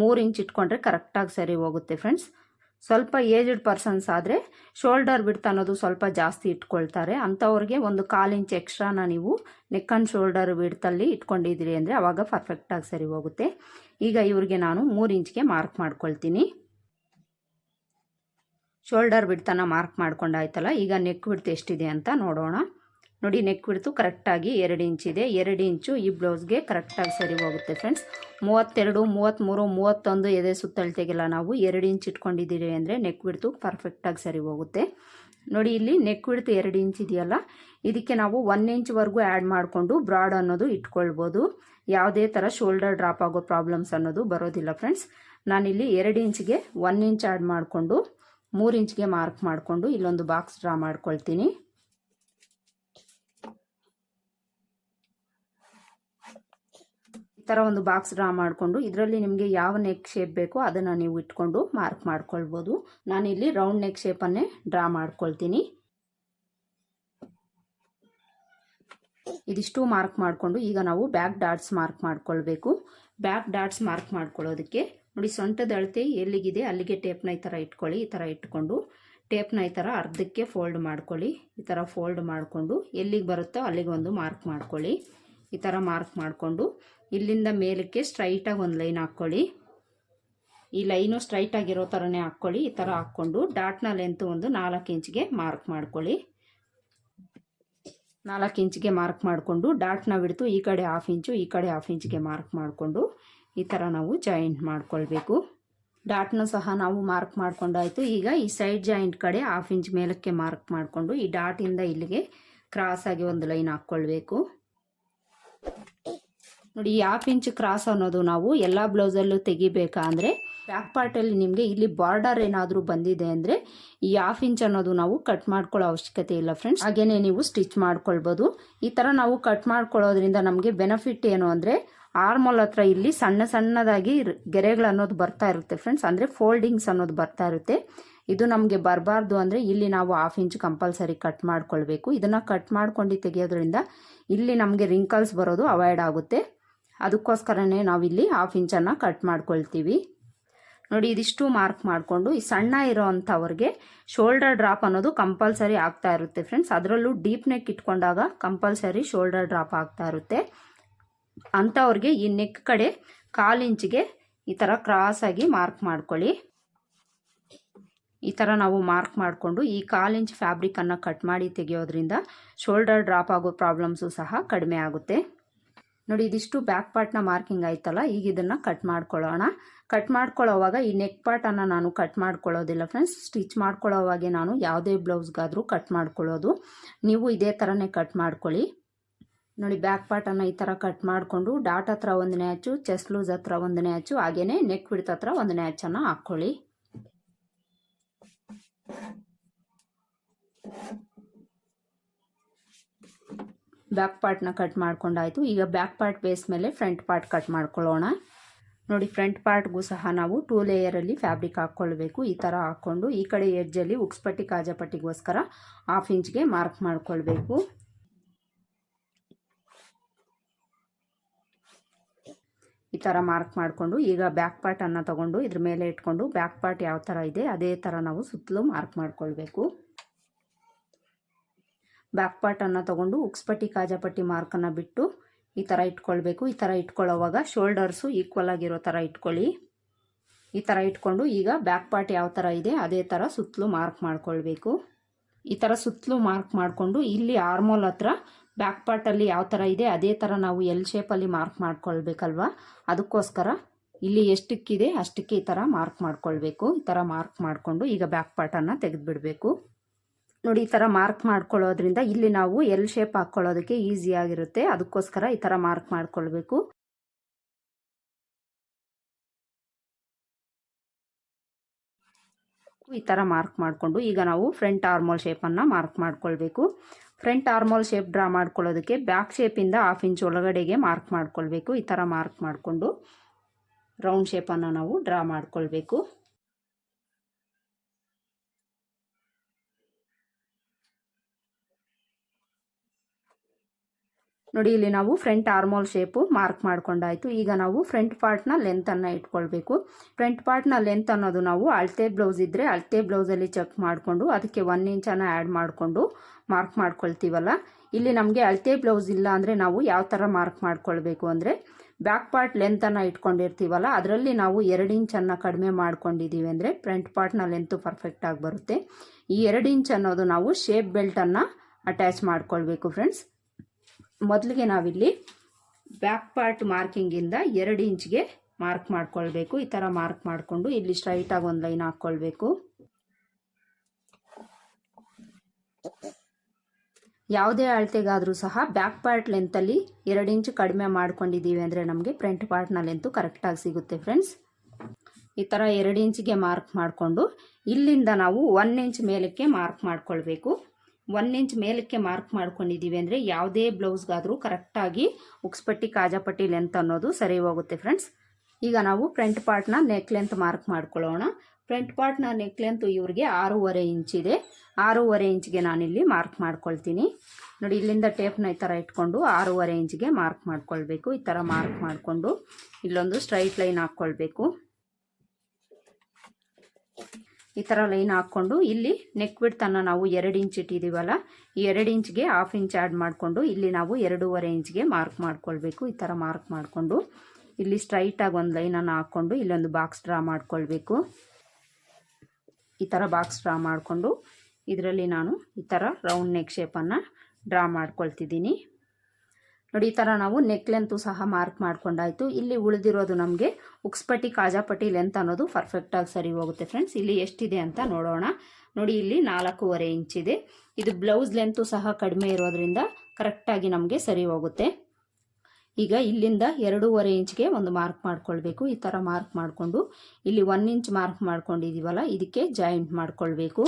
ಮೂರು ಇಂಚ್ ಇಟ್ಕೊಂಡ್ರೆ ಕರೆಕ್ಟಾಗಿ ಸರಿ ಹೋಗುತ್ತೆ ಫ್ರೆಂಡ್ಸ್ ಸ್ವಲ್ಪ ಏಜ್ಡ್ ಪರ್ಸನ್ಸ್ ಆದರೆ ಶೋಲ್ಡರ್ ಬಿಡ್ತ ಅನ್ನೋದು ಸ್ವಲ್ಪ ಜಾಸ್ತಿ ಇಟ್ಕೊಳ್ತಾರೆ. ಅಂಥವ್ರಿಗೆ ಒಂದು ಕಾಲು ಇಂಚ್ ಎಕ್ಸ್ಟ್ರಾನ ನೀವು ನೆಕ್ ಆ್ಯಂಡ್ ಶೋಲ್ಡರ್ ಬಿಡ್ತಲ್ಲಿ ಇಟ್ಕೊಂಡಿದ್ದೀರಿ ಅಂದರೆ ಆವಾಗ ಪರ್ಫೆಕ್ಟಾಗಿ ಸರಿ ಹೋಗುತ್ತೆ. ಈಗ ಇವ್ರಿಗೆ ನಾನು ಮೂರು ಇಂಚ್ಗೆ ಮಾರ್ಕ್ ಮಾಡ್ಕೊಳ್ತೀನಿ. ಶೋಲ್ಡರ್ ಬಿಡ್ತನ ಮಾರ್ಕ್ ಮಾಡ್ಕೊಂಡಾಯ್ತಲ್ಲ, ಈಗ ನೆಕ್ ಬಿಡ್ತು ಎಷ್ಟಿದೆ ಅಂತ ನೋಡೋಣ. ನೋಡಿ, ನೆಕ್ ಬಿಡ್ತು ಕರೆಕ್ಟಾಗಿ ಎರಡು ಇಂಚಿದೆ ಎರಡು ಇಂಚು ಈ ಬ್ಲೌಸ್ಗೆ ಕರೆಕ್ಟಾಗಿ ಸರಿ ಹೋಗುತ್ತೆ ಫ್ರೆಂಡ್ಸ್. ಮೂವತ್ತೆರಡು, ಮೂವತ್ತ್ಮೂರು, ಮೂವತ್ತೊಂದು ಎದೆ ಸುತ್ತಳತೆಗೆಲ್ಲ ನಾವು ಎರಡು ಇಂಚ್ ಇಟ್ಕೊಂಡಿದ್ದೀವಿ ಅಂದರೆ ನೆಕ್ ಬಿಡ್ತು ಪರ್ಫೆಕ್ಟಾಗಿ ಸರಿ ಹೋಗುತ್ತೆ. ನೋಡಿ, ಇಲ್ಲಿ ನೆಕ್ ಬಿಡ್ತು ಎರಡು ಇಂಚ್ ಇದೆಯಲ್ಲ, ಇದಕ್ಕೆ ನಾವು ಒನ್ ಇಂಚ್ವರೆಗೂ ಆ್ಯಡ್ ಮಾಡಿಕೊಂಡು ಬ್ರಾಡ್ ಅನ್ನೋದು ಇಟ್ಕೊಳ್ಬೋದು. ಯಾವುದೇ ಥರ ಶೋಲ್ಡರ್ ಡ್ರಾಪ್ ಆಗೋ ಪ್ರಾಬ್ಲಮ್ಸ್ ಅನ್ನೋದು ಬರೋದಿಲ್ಲ ಫ್ರೆಂಡ್ಸ್. ನಾನಿಲ್ಲಿ ಎರಡು ಇಂಚ್ಗೆ ಒನ್ ಇಂಚ್ ಆ್ಯಡ್ ಮಾಡಿಕೊಂಡು ಮೂರು ಇಂಚ್ಗೆ ಮಾರ್ಕ್ ಮಾಡಿಕೊಂಡು ಇಲ್ಲೊಂದು ಬಾಕ್ಸ್ ಡ್ರಾ ಮಾಡ್ಕೊಳ್ತೀನಿ. ಈ ಥರ ಒಂದು ಬಾಕ್ಸ್ ಡ್ರಾ ಮಾಡಿಕೊಂಡು ಇದರಲ್ಲಿ ನಿಮಗೆ ಯಾವ ನೆಕ್ ಶೇಪ್ ಬೇಕೋ ಅದನ್ನು ನೀವು ಇಟ್ಕೊಂಡು ಮಾರ್ಕ್ ಮಾಡ್ಕೊಳ್ಬೋದು. ನಾನಿಲ್ಲಿ ರೌಂಡ್ ನೆಕ್ ಶೇಪನ್ನೇ ಡ್ರಾ ಮಾಡ್ಕೊಳ್ತೀನಿ. ಇದಿಷ್ಟು ಮಾರ್ಕ್ ಮಾಡಿಕೊಂಡು ಈಗ ನಾವು ಬ್ಯಾಕ್ ಡಾಟ್ಸ್ ಮಾರ್ಕ್ ಮಾಡ್ಕೊಳ್ಬೇಕು. ಬ್ಯಾಕ್ ಡಾಟ್ಸ್ ಮಾರ್ಕ್ ಮಾಡ್ಕೊಳ್ಳೋದಕ್ಕೆ ನೋಡಿ, ಸೊಂಟದ ಅಳತೆ ಎಲ್ಲಿಗಿದೆ, ಅಲ್ಲಿಗೆ ಟೇಪ್ನ ಈ ಥರ ಇಟ್ಕೊಳ್ಳಿ, ಈ ಥರ ಇಟ್ಕೊಂಡು ಟೇಪ್ನ ಈ ಥರ ಅರ್ಧಕ್ಕೆ ಫೋಲ್ಡ್ ಮಾಡ್ಕೊಳ್ಳಿ. ಈ ಥರ ಫೋಲ್ಡ್ ಮಾಡಿಕೊಂಡು ಎಲ್ಲಿಗೆ ಬರುತ್ತೋ ಅಲ್ಲಿಗೆ ಒಂದು ಮಾರ್ಕ್ ಮಾಡ್ಕೊಳ್ಳಿ. ಈ ಥರ ಮಾರ್ಕ್ ಮಾಡಿಕೊಂಡು ಇಲ್ಲಿಂದ ಮೇಲಕ್ಕೆ ಸ್ಟ್ರೈಟಾಗಿ ಒಂದು ಲೈನ್ ಹಾಕ್ಕೊಳ್ಳಿ. ಈ ಲೈನು ಸ್ಟ್ರೈಟ್ ಆಗಿರೋ ಥರನೇ ಹಾಕ್ಕೊಳ್ಳಿ. ಈ ಥರ ಹಾಕ್ಕೊಂಡು ಡಾಟ್ನ ಲೆಂತ್ ಒಂದು ನಾಲ್ಕು ಇಂಚ್ಗೆ ಮಾರ್ಕ್ ಮಾಡ್ಕೊಳ್ಳಿ. ನಾಲ್ಕು ಇಂಚ್ಗೆ ಮಾರ್ಕ್ ಮಾಡಿಕೊಂಡು ಡಾಟ್ನ ಬಿಡ್ತು, ಈ ಕಡೆ ಹಾಫ್ ಇಂಚು, ಈ ಕಡೆ ಹಾಫ್ ಇಂಚ್ಗೆ ಮಾರ್ಕ್ ಮಾಡಿಕೊಂಡು ಈ ಥರ ನಾವು ಜಾಯಿಂಟ್ ಮಾಡ್ಕೊಳ್ಬೇಕು. ಡಾಟ್ನ ಸಹ ನಾವು ಮಾರ್ಕ್ ಮಾಡ್ಕೊಂಡಾಯಿತು. ಈಗ ಈ ಸೈಡ್ ಜಾಯಿಂಟ್ ಕಡೆ ಹಾಫ್ ಇಂಚ್ ಮೇಲಕ್ಕೆ ಮಾರ್ಕ್ ಮಾಡಿಕೊಂಡು ಈ ಡಾಟಿಂದ ಇಲ್ಲಿಗೆ ಕ್ರಾಸ್ ಆಗಿ ಒಂದು ಲೈನ್ ಹಾಕ್ಕೊಳ್ಬೇಕು. ನೋಡಿ, ಈ ಹಾಫ್ ಇಂಚ್ ಕ್ರಾಸ್ ಅನ್ನೋದು ನಾವು ಎಲ್ಲ ಬ್ಲೌಸಲ್ಲೂ ತೆಗಿಬೇಕಾ ಅಂದರೆ ಬ್ಯಾಕ್ ಪಾರ್ಟಲ್ಲಿ ನಿಮಗೆ ಇಲ್ಲಿ ಬಾರ್ಡರ್ ಏನಾದರೂ ಬಂದಿದೆ ಅಂದರೆ ಈ ಹಾಫ್ ಇಂಚ್ ಅನ್ನೋದು ನಾವು ಕಟ್ ಮಾಡ್ಕೊಳ್ಳೋ ಅವಶ್ಯಕತೆ ಇಲ್ಲ ಫ್ರೆಂಡ್ಸ್ ಹಾಗೆಯೇ ನೀವು ಸ್ಟಿಚ್ ಮಾಡ್ಕೊಳ್ಬೋದು. ಈ ಥರ ನಾವು ಕಟ್ ಮಾಡ್ಕೊಳ್ಳೋದ್ರಿಂದ ನಮಗೆ ಬೆನಿಫಿಟ್ ಏನು ಅಂದರೆ ಆರ್ಮೋಲ್ ಹತ್ರ ಇಲ್ಲಿ ಸಣ್ಣ ಸಣ್ಣದಾಗಿ ಗೆರೆಗಳು ಅನ್ನೋದು ಬರ್ತಾ ಇರುತ್ತೆ ಫ್ರೆಂಡ್ಸ್ ಅಂದರೆ ಫೋಲ್ಡಿಂಗ್ಸ್ ಅನ್ನೋದು ಬರ್ತಾ ಇರುತ್ತೆ. ಇದು ನಮಗೆ ಬರಬಾರ್ದು ಅಂದರೆ ಇಲ್ಲಿ ನಾವು ಹಾಫ್ ಇಂಚ್ ಕಂಪಲ್ಸರಿ ಕಟ್ ಮಾಡ್ಕೊಳ್ಬೇಕು. ಇದನ್ನು ಕಟ್ ಮಾಡ್ಕೊಂಡು ತೆಗೆಯೋದ್ರಿಂದ ಇಲ್ಲಿ ನಮಗೆ ರಿಂಕಲ್ಸ್ ಬರೋದು ಅವಾಯ್ಡ್ ಆಗುತ್ತೆ. ಅದಕ್ಕೋಸ್ಕರನೇ ನಾವಿಲ್ಲಿ ಹಾಫ್ ಇಂಚನ್ನು ಕಟ್ ಮಾಡ್ಕೊಳ್ತೀವಿ. ನೋಡಿ, ಇದಿಷ್ಟು ಮಾರ್ಕ್ ಮಾಡಿಕೊಂಡು ಈ ಸಣ್ಣ ಇರೋ ಅಂಥವ್ರಿಗೆ ಶೋಲ್ಡರ್ ಡ್ರಾಪ್ ಅನ್ನೋದು ಕಂಪಲ್ಸರಿ ಆಗ್ತಾ ಇರುತ್ತೆ ಫ್ರೆಂಡ್ಸ್ ಅದರಲ್ಲೂ ಡೀಪ್ ನೆಕ್ ಇಟ್ಕೊಂಡಾಗ ಕಂಪಲ್ಸರಿ ಶೋಲ್ಡರ್ ಡ್ರಾಪ್ ಆಗ್ತಾ ಇರುತ್ತೆ. ಅಂಥವ್ರಿಗೆ ಈ ನೆಕ್ ಕಡೆ ಕಾಲು ಇಂಚಿಗೆ ಈ ಥರ ಕ್ರಾಸಾಗಿ ಮಾರ್ಕ್ ಮಾಡ್ಕೊಳ್ಳಿ. ಈ ಥರ ನಾವು ಮಾರ್ಕ್ ಮಾಡಿಕೊಂಡು ಈ ಕಾಲು ಇಂಚ್ ಫ್ಯಾಬ್ರಿಕನ್ನು ಕಟ್ ಮಾಡಿ ತೆಗೆಯೋದ್ರಿಂದ ಶೋಲ್ಡರ್ ಡ್ರಾಪ್ ಆಗೋ ಪ್ರಾಬ್ಲಮ್ಸು ಸಹ ಕಡಿಮೆ ಆಗುತ್ತೆ. ನೋಡಿ, ಇದಿಷ್ಟು ಬ್ಯಾಕ್ ಪಾರ್ಟ್ನ ಮಾರ್ಕಿಂಗ್ ಆಯ್ತಲ್ಲ, ಈಗ ಇದನ್ನು ಕಟ್ ಮಾಡ್ಕೊಳ್ಳೋಣ. ಕಟ್ ಮಾಡ್ಕೊಳ್ಳೋವಾಗ ಈ ನೆಕ್ ಪಾರ್ಟನ್ನು ನಾನು ಕಟ್ ಮಾಡ್ಕೊಳ್ಳೋದಿಲ್ಲ ಫ್ರೆಂಡ್ಸ್ ಸ್ಟಿಚ್ ಮಾಡ್ಕೊಳ್ಳೋವಾಗೆ ನಾನು ಯಾವುದೇ ಬ್ಲೌಸ್ಗಾದರೂ ಕಟ್ ಮಾಡ್ಕೊಳ್ಳೋದು. ನೀವು ಇದೇ ಥರನೇ ಕಟ್ ಮಾಡ್ಕೊಳ್ಳಿ. ನೋಡಿ ಬ್ಯಾಕ್ ಪಾರ್ಟನ್ನು ಈ ಥರ ಕಟ್ ಮಾಡಿಕೊಂಡು ಡಾಟ್ ಹತ್ರ ಒಂದನೇ ಹಚ್ಚು ಚೆಸ್ಟ್ ಲೂಸ್ ಹತ್ರ ಒಂದನೇ ಹಚ್ಚು ಹಾಗೆಯೇ ನೆಕ್ ಬಿಡ್ತ ಹತ್ರ ಒಂದನೇ ಹಚ್ಚನ್ನು ಹಾಕ್ಕೊಳ್ಳಿ ಬ್ಯಾಕ್ ಪಾರ್ಟ್ನ ಕಟ್ ಮಾಡ್ಕೊಂಡಾಯ್ತು. ಈಗ ಬ್ಯಾಕ್ ಪಾರ್ಟ್ ಬೇಸ್ ಮೇಲೆ ಫ್ರಂಟ್ ಪಾರ್ಟ್ ಕಟ್ ಮಾಡ್ಕೊಳ್ಳೋಣ. ನೋಡಿ ಫ್ರಂಟ್ ಪಾರ್ಟ್ಗೂ ಸಹ ನಾವು ಟೂ ಲೇಯರಲ್ಲಿ ಫ್ಯಾಬ್ರಿಕ್ ಹಾಕ್ಕೊಳ್ಬೇಕು. ಈ ಥರ ಹಾಕ್ಕೊಂಡು ಈ ಕಡೆ ಎಡ್ಜಲ್ಲಿ ಉಕ್ಸ್ಪಟ್ಟಿ ಕಾಜಪಟ್ಟಿಗೋಸ್ಕರ ಹಾಫ್ ಇಂಚ್ಗೆ ಮಾರ್ಕ್ ಮಾಡ್ಕೊಳ್ಬೇಕು. ಈ ಥರ ಮಾರ್ಕ್ ಮಾಡಿಕೊಂಡು, ಈಗ ಬ್ಯಾಕ್ ಪಾರ್ಟನ್ನು ತಗೊಂಡು, ಇದ್ರ ಮೇಲೆ ಇಟ್ಕೊಂಡು ಬ್ಯಾಕ್ ಪಾರ್ಟ್ ಯಾವ ಥರ ಇದೆ, ಅದೇ ಥರ ನಾವು ಸುತ್ತಲೂ ಮಾರ್ಕ್ ಮಾಡ್ಕೊಳ್ಬೇಕು. ಬ್ಯಾಕ್ ಪಾರ್ಟನ್ನು ತಗೊಂಡು ಉಕ್ಸ್ಪಟ್ಟಿ, ಕಾಜಾಪಟ್ಟಿ ಮಾರ್ಕನ್ನು ಬಿಟ್ಟು ಈ ಥರ ಇಟ್ಕೊಳ್ಬೇಕು. ಈ ಥರ ಇಟ್ಕೊಳ್ಳೋವಾಗ ಶೋಲ್ಡರ್ಸು ಈಕ್ವಲ್ ಆಗಿರೋ ಥರ ಇಟ್ಕೊಳ್ಳಿ. ಈ ಥರ ಇಟ್ಕೊಂಡು ಈಗ ಬ್ಯಾಕ್ ಪಾರ್ಟ್ ಯಾವ ಥರ ಇದೆ, ಅದೇ ಥರ ಸುತ್ತಲೂ ಮಾರ್ಕ್ ಮಾಡ್ಕೊಳ್ಬೇಕು. ಈ ಥರ ಸುತ್ತಲೂ ಮಾರ್ಕ್ ಮಾಡಿಕೊಂಡು ಇಲ್ಲಿ ಆರ್ಮೋಲ್ ಹತ್ರ ಬ್ಯಾಕ್ ಪಾರ್ಟಲ್ಲಿ ಯಾವ ಥರ ಇದೆ, ಅದೇ ಥರ ನಾವು ಎಲ್ ಶೇಪಲ್ಲಿ ಮಾರ್ಕ್ ಮಾಡ್ಕೊಳ್ಬೇಕಲ್ವಾ? ಅದಕ್ಕೋಸ್ಕರ ಇಲ್ಲಿ ಎಷ್ಟಕ್ಕಿದೆ ಅಷ್ಟಕ್ಕೆ ಈ ಥರ ಮಾರ್ಕ್ ಮಾಡ್ಕೊಳ್ಬೇಕು. ಈ ಥರ ಮಾರ್ಕ್ ಮಾಡಿಕೊಂಡು ಈಗ ಬ್ಯಾಕ್ ಪಾರ್ಟನ್ನು ತೆಗೆದುಬಿಡಬೇಕು. ನೋಡಿ, ಈ ಥರ ಮಾರ್ಕ್ ಮಾಡ್ಕೊಳ್ಳೋದ್ರಿಂದ ಇಲ್ಲಿ ನಾವು ಎಲ್ ಶೇಪ್ ಹಾಕ್ಕೊಳ್ಳೋದಕ್ಕೆ ಈಸಿ ಆಗಿರುತ್ತೆ. ಅದಕ್ಕೋಸ್ಕರ ಈ ಥರ ಮಾರ್ಕ್ ಮಾಡ್ಕೊಳ್ಬೇಕು. ಈ ಥರ ಮಾರ್ಕ್ ಮಾಡಿಕೊಂಡು ಈಗ ನಾವು ಫ್ರಂಟ್ ಆರ್ಮೋಲ್ ಶೇಪನ್ನು ಮಾರ್ಕ್ ಮಾಡ್ಕೊಳ್ಬೇಕು. ಫ್ರಂಟ್ ಆರ್ಮೋಲ್ ಶೇಪ್ ಡ್ರಾ ಮಾಡ್ಕೊಳ್ಳೋದಕ್ಕೆ ಬ್ಯಾಕ್ ಶೇಪಿಂದ ಹಾಫ್ ಇಂಚ್ ಒಳಗಡೆಗೆ ಮಾರ್ಕ್ ಮಾಡ್ಕೊಳ್ಬೇಕು. ಈ ಥರ ಮಾರ್ಕ್ ಮಾಡಿಕೊಂಡು ರೌಂಡ್ ಶೇಪನ್ನು ನಾವು ಡ್ರಾ ಮಾಡ್ಕೊಳ್ಬೇಕು. ನೋಡಿ, ಇಲ್ಲಿ ನಾವು ಫ್ರಂಟ್ ಆರ್ಮೋಲ್ ಶೇಪು ಮಾರ್ಕ್ ಮಾಡ್ಕೊಂಡಾಯ್ತು. ಈಗ ನಾವು ಫ್ರಂಟ್ ಪಾರ್ಟ್ನ ಲೆಂತನ್ನು ಇಟ್ಕೊಳ್ಬೇಕು. ಫ್ರಂಟ್ ಪಾರ್ಟ್ನ ಲೆಂತ್ ಅನ್ನೋದು ನಾವು ಅಳತೆ ಬ್ಲೌಸ್ ಇದ್ದರೆ ಅಳತೆ ಬ್ಲೌಸಲ್ಲಿ ಚೆಕ್ ಮಾಡಿಕೊಂಡು ಅದಕ್ಕೆ ಒನ್ ಇಂಚನ್ನು ಆ್ಯಡ್ ಮಾಡಿಕೊಂಡು ಮಾರ್ಕ್ ಮಾಡ್ಕೊಳ್ತೀವಲ್ಲ. ಇಲ್ಲಿ ನಮಗೆ ಅಳತೆ ಬ್ಲೌಸ್ ಇಲ್ಲ ಅಂದರೆ ನಾವು ಯಾವ ಥರ ಮಾರ್ಕ್ ಮಾಡ್ಕೊಳ್ಬೇಕು ಅಂದರೆ ಬ್ಯಾಕ್ ಪಾರ್ಟ್ ಲೆಂತನ್ನು ಇಟ್ಕೊಂಡಿರ್ತೀವಲ್ಲ, ಅದರಲ್ಲಿ ನಾವು ಎರಡು ಇಂಚನ್ನು ಕಡಿಮೆ ಮಾಡ್ಕೊಂಡಿದ್ದೀವಿ ಅಂದರೆ ಫ್ರಂಟ್ ಪಾರ್ಟ್ನ ಲೆಂತು ಪರ್ಫೆಕ್ಟಾಗಿ ಬರುತ್ತೆ. ಈ ಎರಡು ಇಂಚ್ ಅನ್ನೋದು ನಾವು ಶೇಪ್ ಬೆಲ್ಟನ್ನು ಅಟ್ಯಾಚ್ ಮಾಡ್ಕೊಳ್ಬೇಕು ಫ್ರೆಂಡ್ಸ್ ಮೊದಲಿಗೆ ನಾವಿಲ್ಲಿ ಬ್ಯಾಕ್ ಪಾರ್ಟ್ ಮಾರ್ಕಿಂಗಿಂದ ಎರಡು ಇಂಚ್ಗೆ ಮಾರ್ಕ್ ಮಾಡ್ಕೊಳ್ಬೇಕು. ಈ ಥರ ಮಾರ್ಕ್ ಮಾಡಿಕೊಂಡು ಇಲ್ಲಿ ಸ್ಟ್ರೈಟಾಗಿ ಒಂದು ಲೈನ್ ಹಾಕ್ಕೊಳ್ಬೇಕು ಯಾವುದೇ ಅಳತೆಗಾದರೂ ಸಹ ಬ್ಯಾಕ್ ಪಾರ್ಟ್ ಲೆಂತಲ್ಲಿ ಎರಡು ಇಂಚ್ ಕಡಿಮೆ ಮಾಡ್ಕೊಂಡಿದ್ದೀವಿ ಅಂದರೆ ನಮಗೆ ಫ್ರಂಟ್ ಪಾರ್ಟ್ನ ಲೆಂತು ಕರೆಕ್ಟಾಗಿ ಸಿಗುತ್ತೆ ಫ್ರೆಂಡ್ಸ್ ಈ ಥರ ಎರಡು ಇಂಚಿಗೆ ಮಾರ್ಕ್ ಮಾಡಿಕೊಂಡು ಇಲ್ಲಿಂದ ನಾವು ಒನ್ ಇಂಚ್ ಮೇಲಕ್ಕೆ ಮಾರ್ಕ್ ಮಾಡ್ಕೊಳ್ಬೇಕು. ಒನ್ ಇಂಚ್ ಮೇಲಕ್ಕೆ ಮಾರ್ಕ್ ಮಾಡ್ಕೊಂಡಿದ್ದೀವಿ ಅಂದರೆ ಯಾವುದೇ ಬ್ಲೌಸ್ಗಾದರೂ ಕರೆಕ್ಟಾಗಿ ಉಕ್ಸ್ಪಟ್ಟಿ ಕಾಜಾಪಟ್ಟಿ ಲೆಂತ್ ಅನ್ನೋದು ಸರಿ ಹೋಗುತ್ತೆ ಫ್ರೆಂಡ್ಸ್ ಈಗ ನಾವು ಫ್ರಂಟ್ ಪಾರ್ಟ್ನ ನೆಕ್ ಲೆಂತ್ ಮಾರ್ಕ್ ಮಾಡ್ಕೊಳ್ಳೋಣ. ಫ್ರಂಟ್ ಪಾರ್ಟ್ನ ನೆಕ್ ಲೆಂತ್ ಇವ್ರಿಗೆ ಆರೂವರೆ ಇಂಚಿದೆ ಆರೂವರೆ ಇಂಚ್ಗೆ ನಾನಿಲ್ಲಿ ಮಾರ್ಕ್ ಮಾಡ್ಕೊಳ್ತೀನಿ. ನೋಡಿ, ಇಲ್ಲಿಂದ ಟೇಪ್ನ ಈ ಥರ ಇಟ್ಕೊಂಡು ಆರೂವರೆ ಇಂಚ್ಗೆ ಮಾರ್ಕ್ ಮಾಡ್ಕೊಳ್ಬೇಕು. ಈ ಥರ ಮಾರ್ಕ್ ಮಾಡಿಕೊಂಡು ಇಲ್ಲೊಂದು ಸ್ಟ್ರೈಟ್ ಲೈನ್ ಹಾಕ್ಕೊಳ್ಬೇಕು. ಈ ಥರ ಲೈನ್ ಹಾಕ್ಕೊಂಡು ಇಲ್ಲಿ ನೆಕ್ ಬಿಡ್ತನ್ನು ನಾವು ಎರಡು ಇಂಚ್ ಇಟ್ಟಿದ್ದೀವಲ್ಲ ಈ ಎರಡು ಇಂಚ್ಗೆ ಹಾಫ್ ಇಂಚ್ ಆ್ಯಡ್ ಮಾಡಿಕೊಂಡು ಇಲ್ಲಿ ನಾವು ಎರಡೂವರೆ ಇಂಚ್ಗೆ ಮಾರ್ಕ್ ಮಾಡ್ಕೊಳ್ಬೇಕು, ಈ ಥರ ಮಾರ್ಕ್ ಮಾಡಿಕೊಂಡು. ಇಲ್ಲಿ ಸ್ಟ್ರೈಟಾಗಿ ಒಂದು ಲೈನನ್ನು ಹಾಕ್ಕೊಂಡು ಇಲ್ಲೊಂದು ಬಾಕ್ಸ್ ಡ್ರಾ ಮಾಡ್ಕೊಳ್ಬೇಕು. ಈ ಥರ ಬಾಕ್ಸ್ ಡ್ರಾ ಮಾಡಿಕೊಂಡು ಇದರಲ್ಲಿ ನಾನು ಈ ಥರ ರೌಂಡ್ ನೆಕ್ ಶೇಪನ್ನು ಡ್ರಾ ಮಾಡ್ಕೊಳ್ತಿದ್ದೀನಿ. ನೋಡಿ, ಈ ಥರ ನಾವು ನೆಕ್ ಲೆಂತು ಸಹ ಮಾರ್ಕ್ ಮಾಡ್ಕೊಂಡಾಯ್ತು. ಇಲ್ಲಿ ಉಳಿದಿರೋದು ನಮಗೆ ಉಕ್ಸ್ಪಟ್ಟಿ, ಕಾಜಾಪಟ್ಟಿ ಲೆಂತ್ ಅನ್ನೋದು ಪರ್ಫೆಕ್ಟಾಗಿ ಸರಿ ಹೋಗುತ್ತೆ ಫ್ರೆಂಡ್ಸ್ ಇಲ್ಲಿ ಎಷ್ಟಿದೆ ಅಂತ ನೋಡೋಣ. ನೋಡಿ, ಇಲ್ಲಿ ನಾಲ್ಕೂವರೆ ಇಂಚಿದೆ ಇದು. ಬ್ಲೌಸ್ ಲೆಂತು ಸಹ ಕಡಿಮೆ ಇರೋದ್ರಿಂದ ಕರೆಕ್ಟಾಗಿ ನಮಗೆ ಸರಿ ಹೋಗುತ್ತೆ. ಈಗ ಇಲ್ಲಿಂದ ಎರಡೂವರೆ ಇಂಚ್ಗೆ ಒಂದು ಮಾರ್ಕ್ ಮಾಡ್ಕೊಳ್ಬೇಕು. ಈ ಥರ ಮಾರ್ಕ್ ಮಾಡಿಕೊಂಡು, ಇಲ್ಲಿ ಒನ್ ಇಂಚ್ ಮಾರ್ಕ್ ಮಾಡ್ಕೊಂಡಿದ್ದೀವಲ್ಲ ಇದಕ್ಕೆ ಜಾಯಿಂಟ್ ಮಾಡ್ಕೊಳ್ಬೇಕು.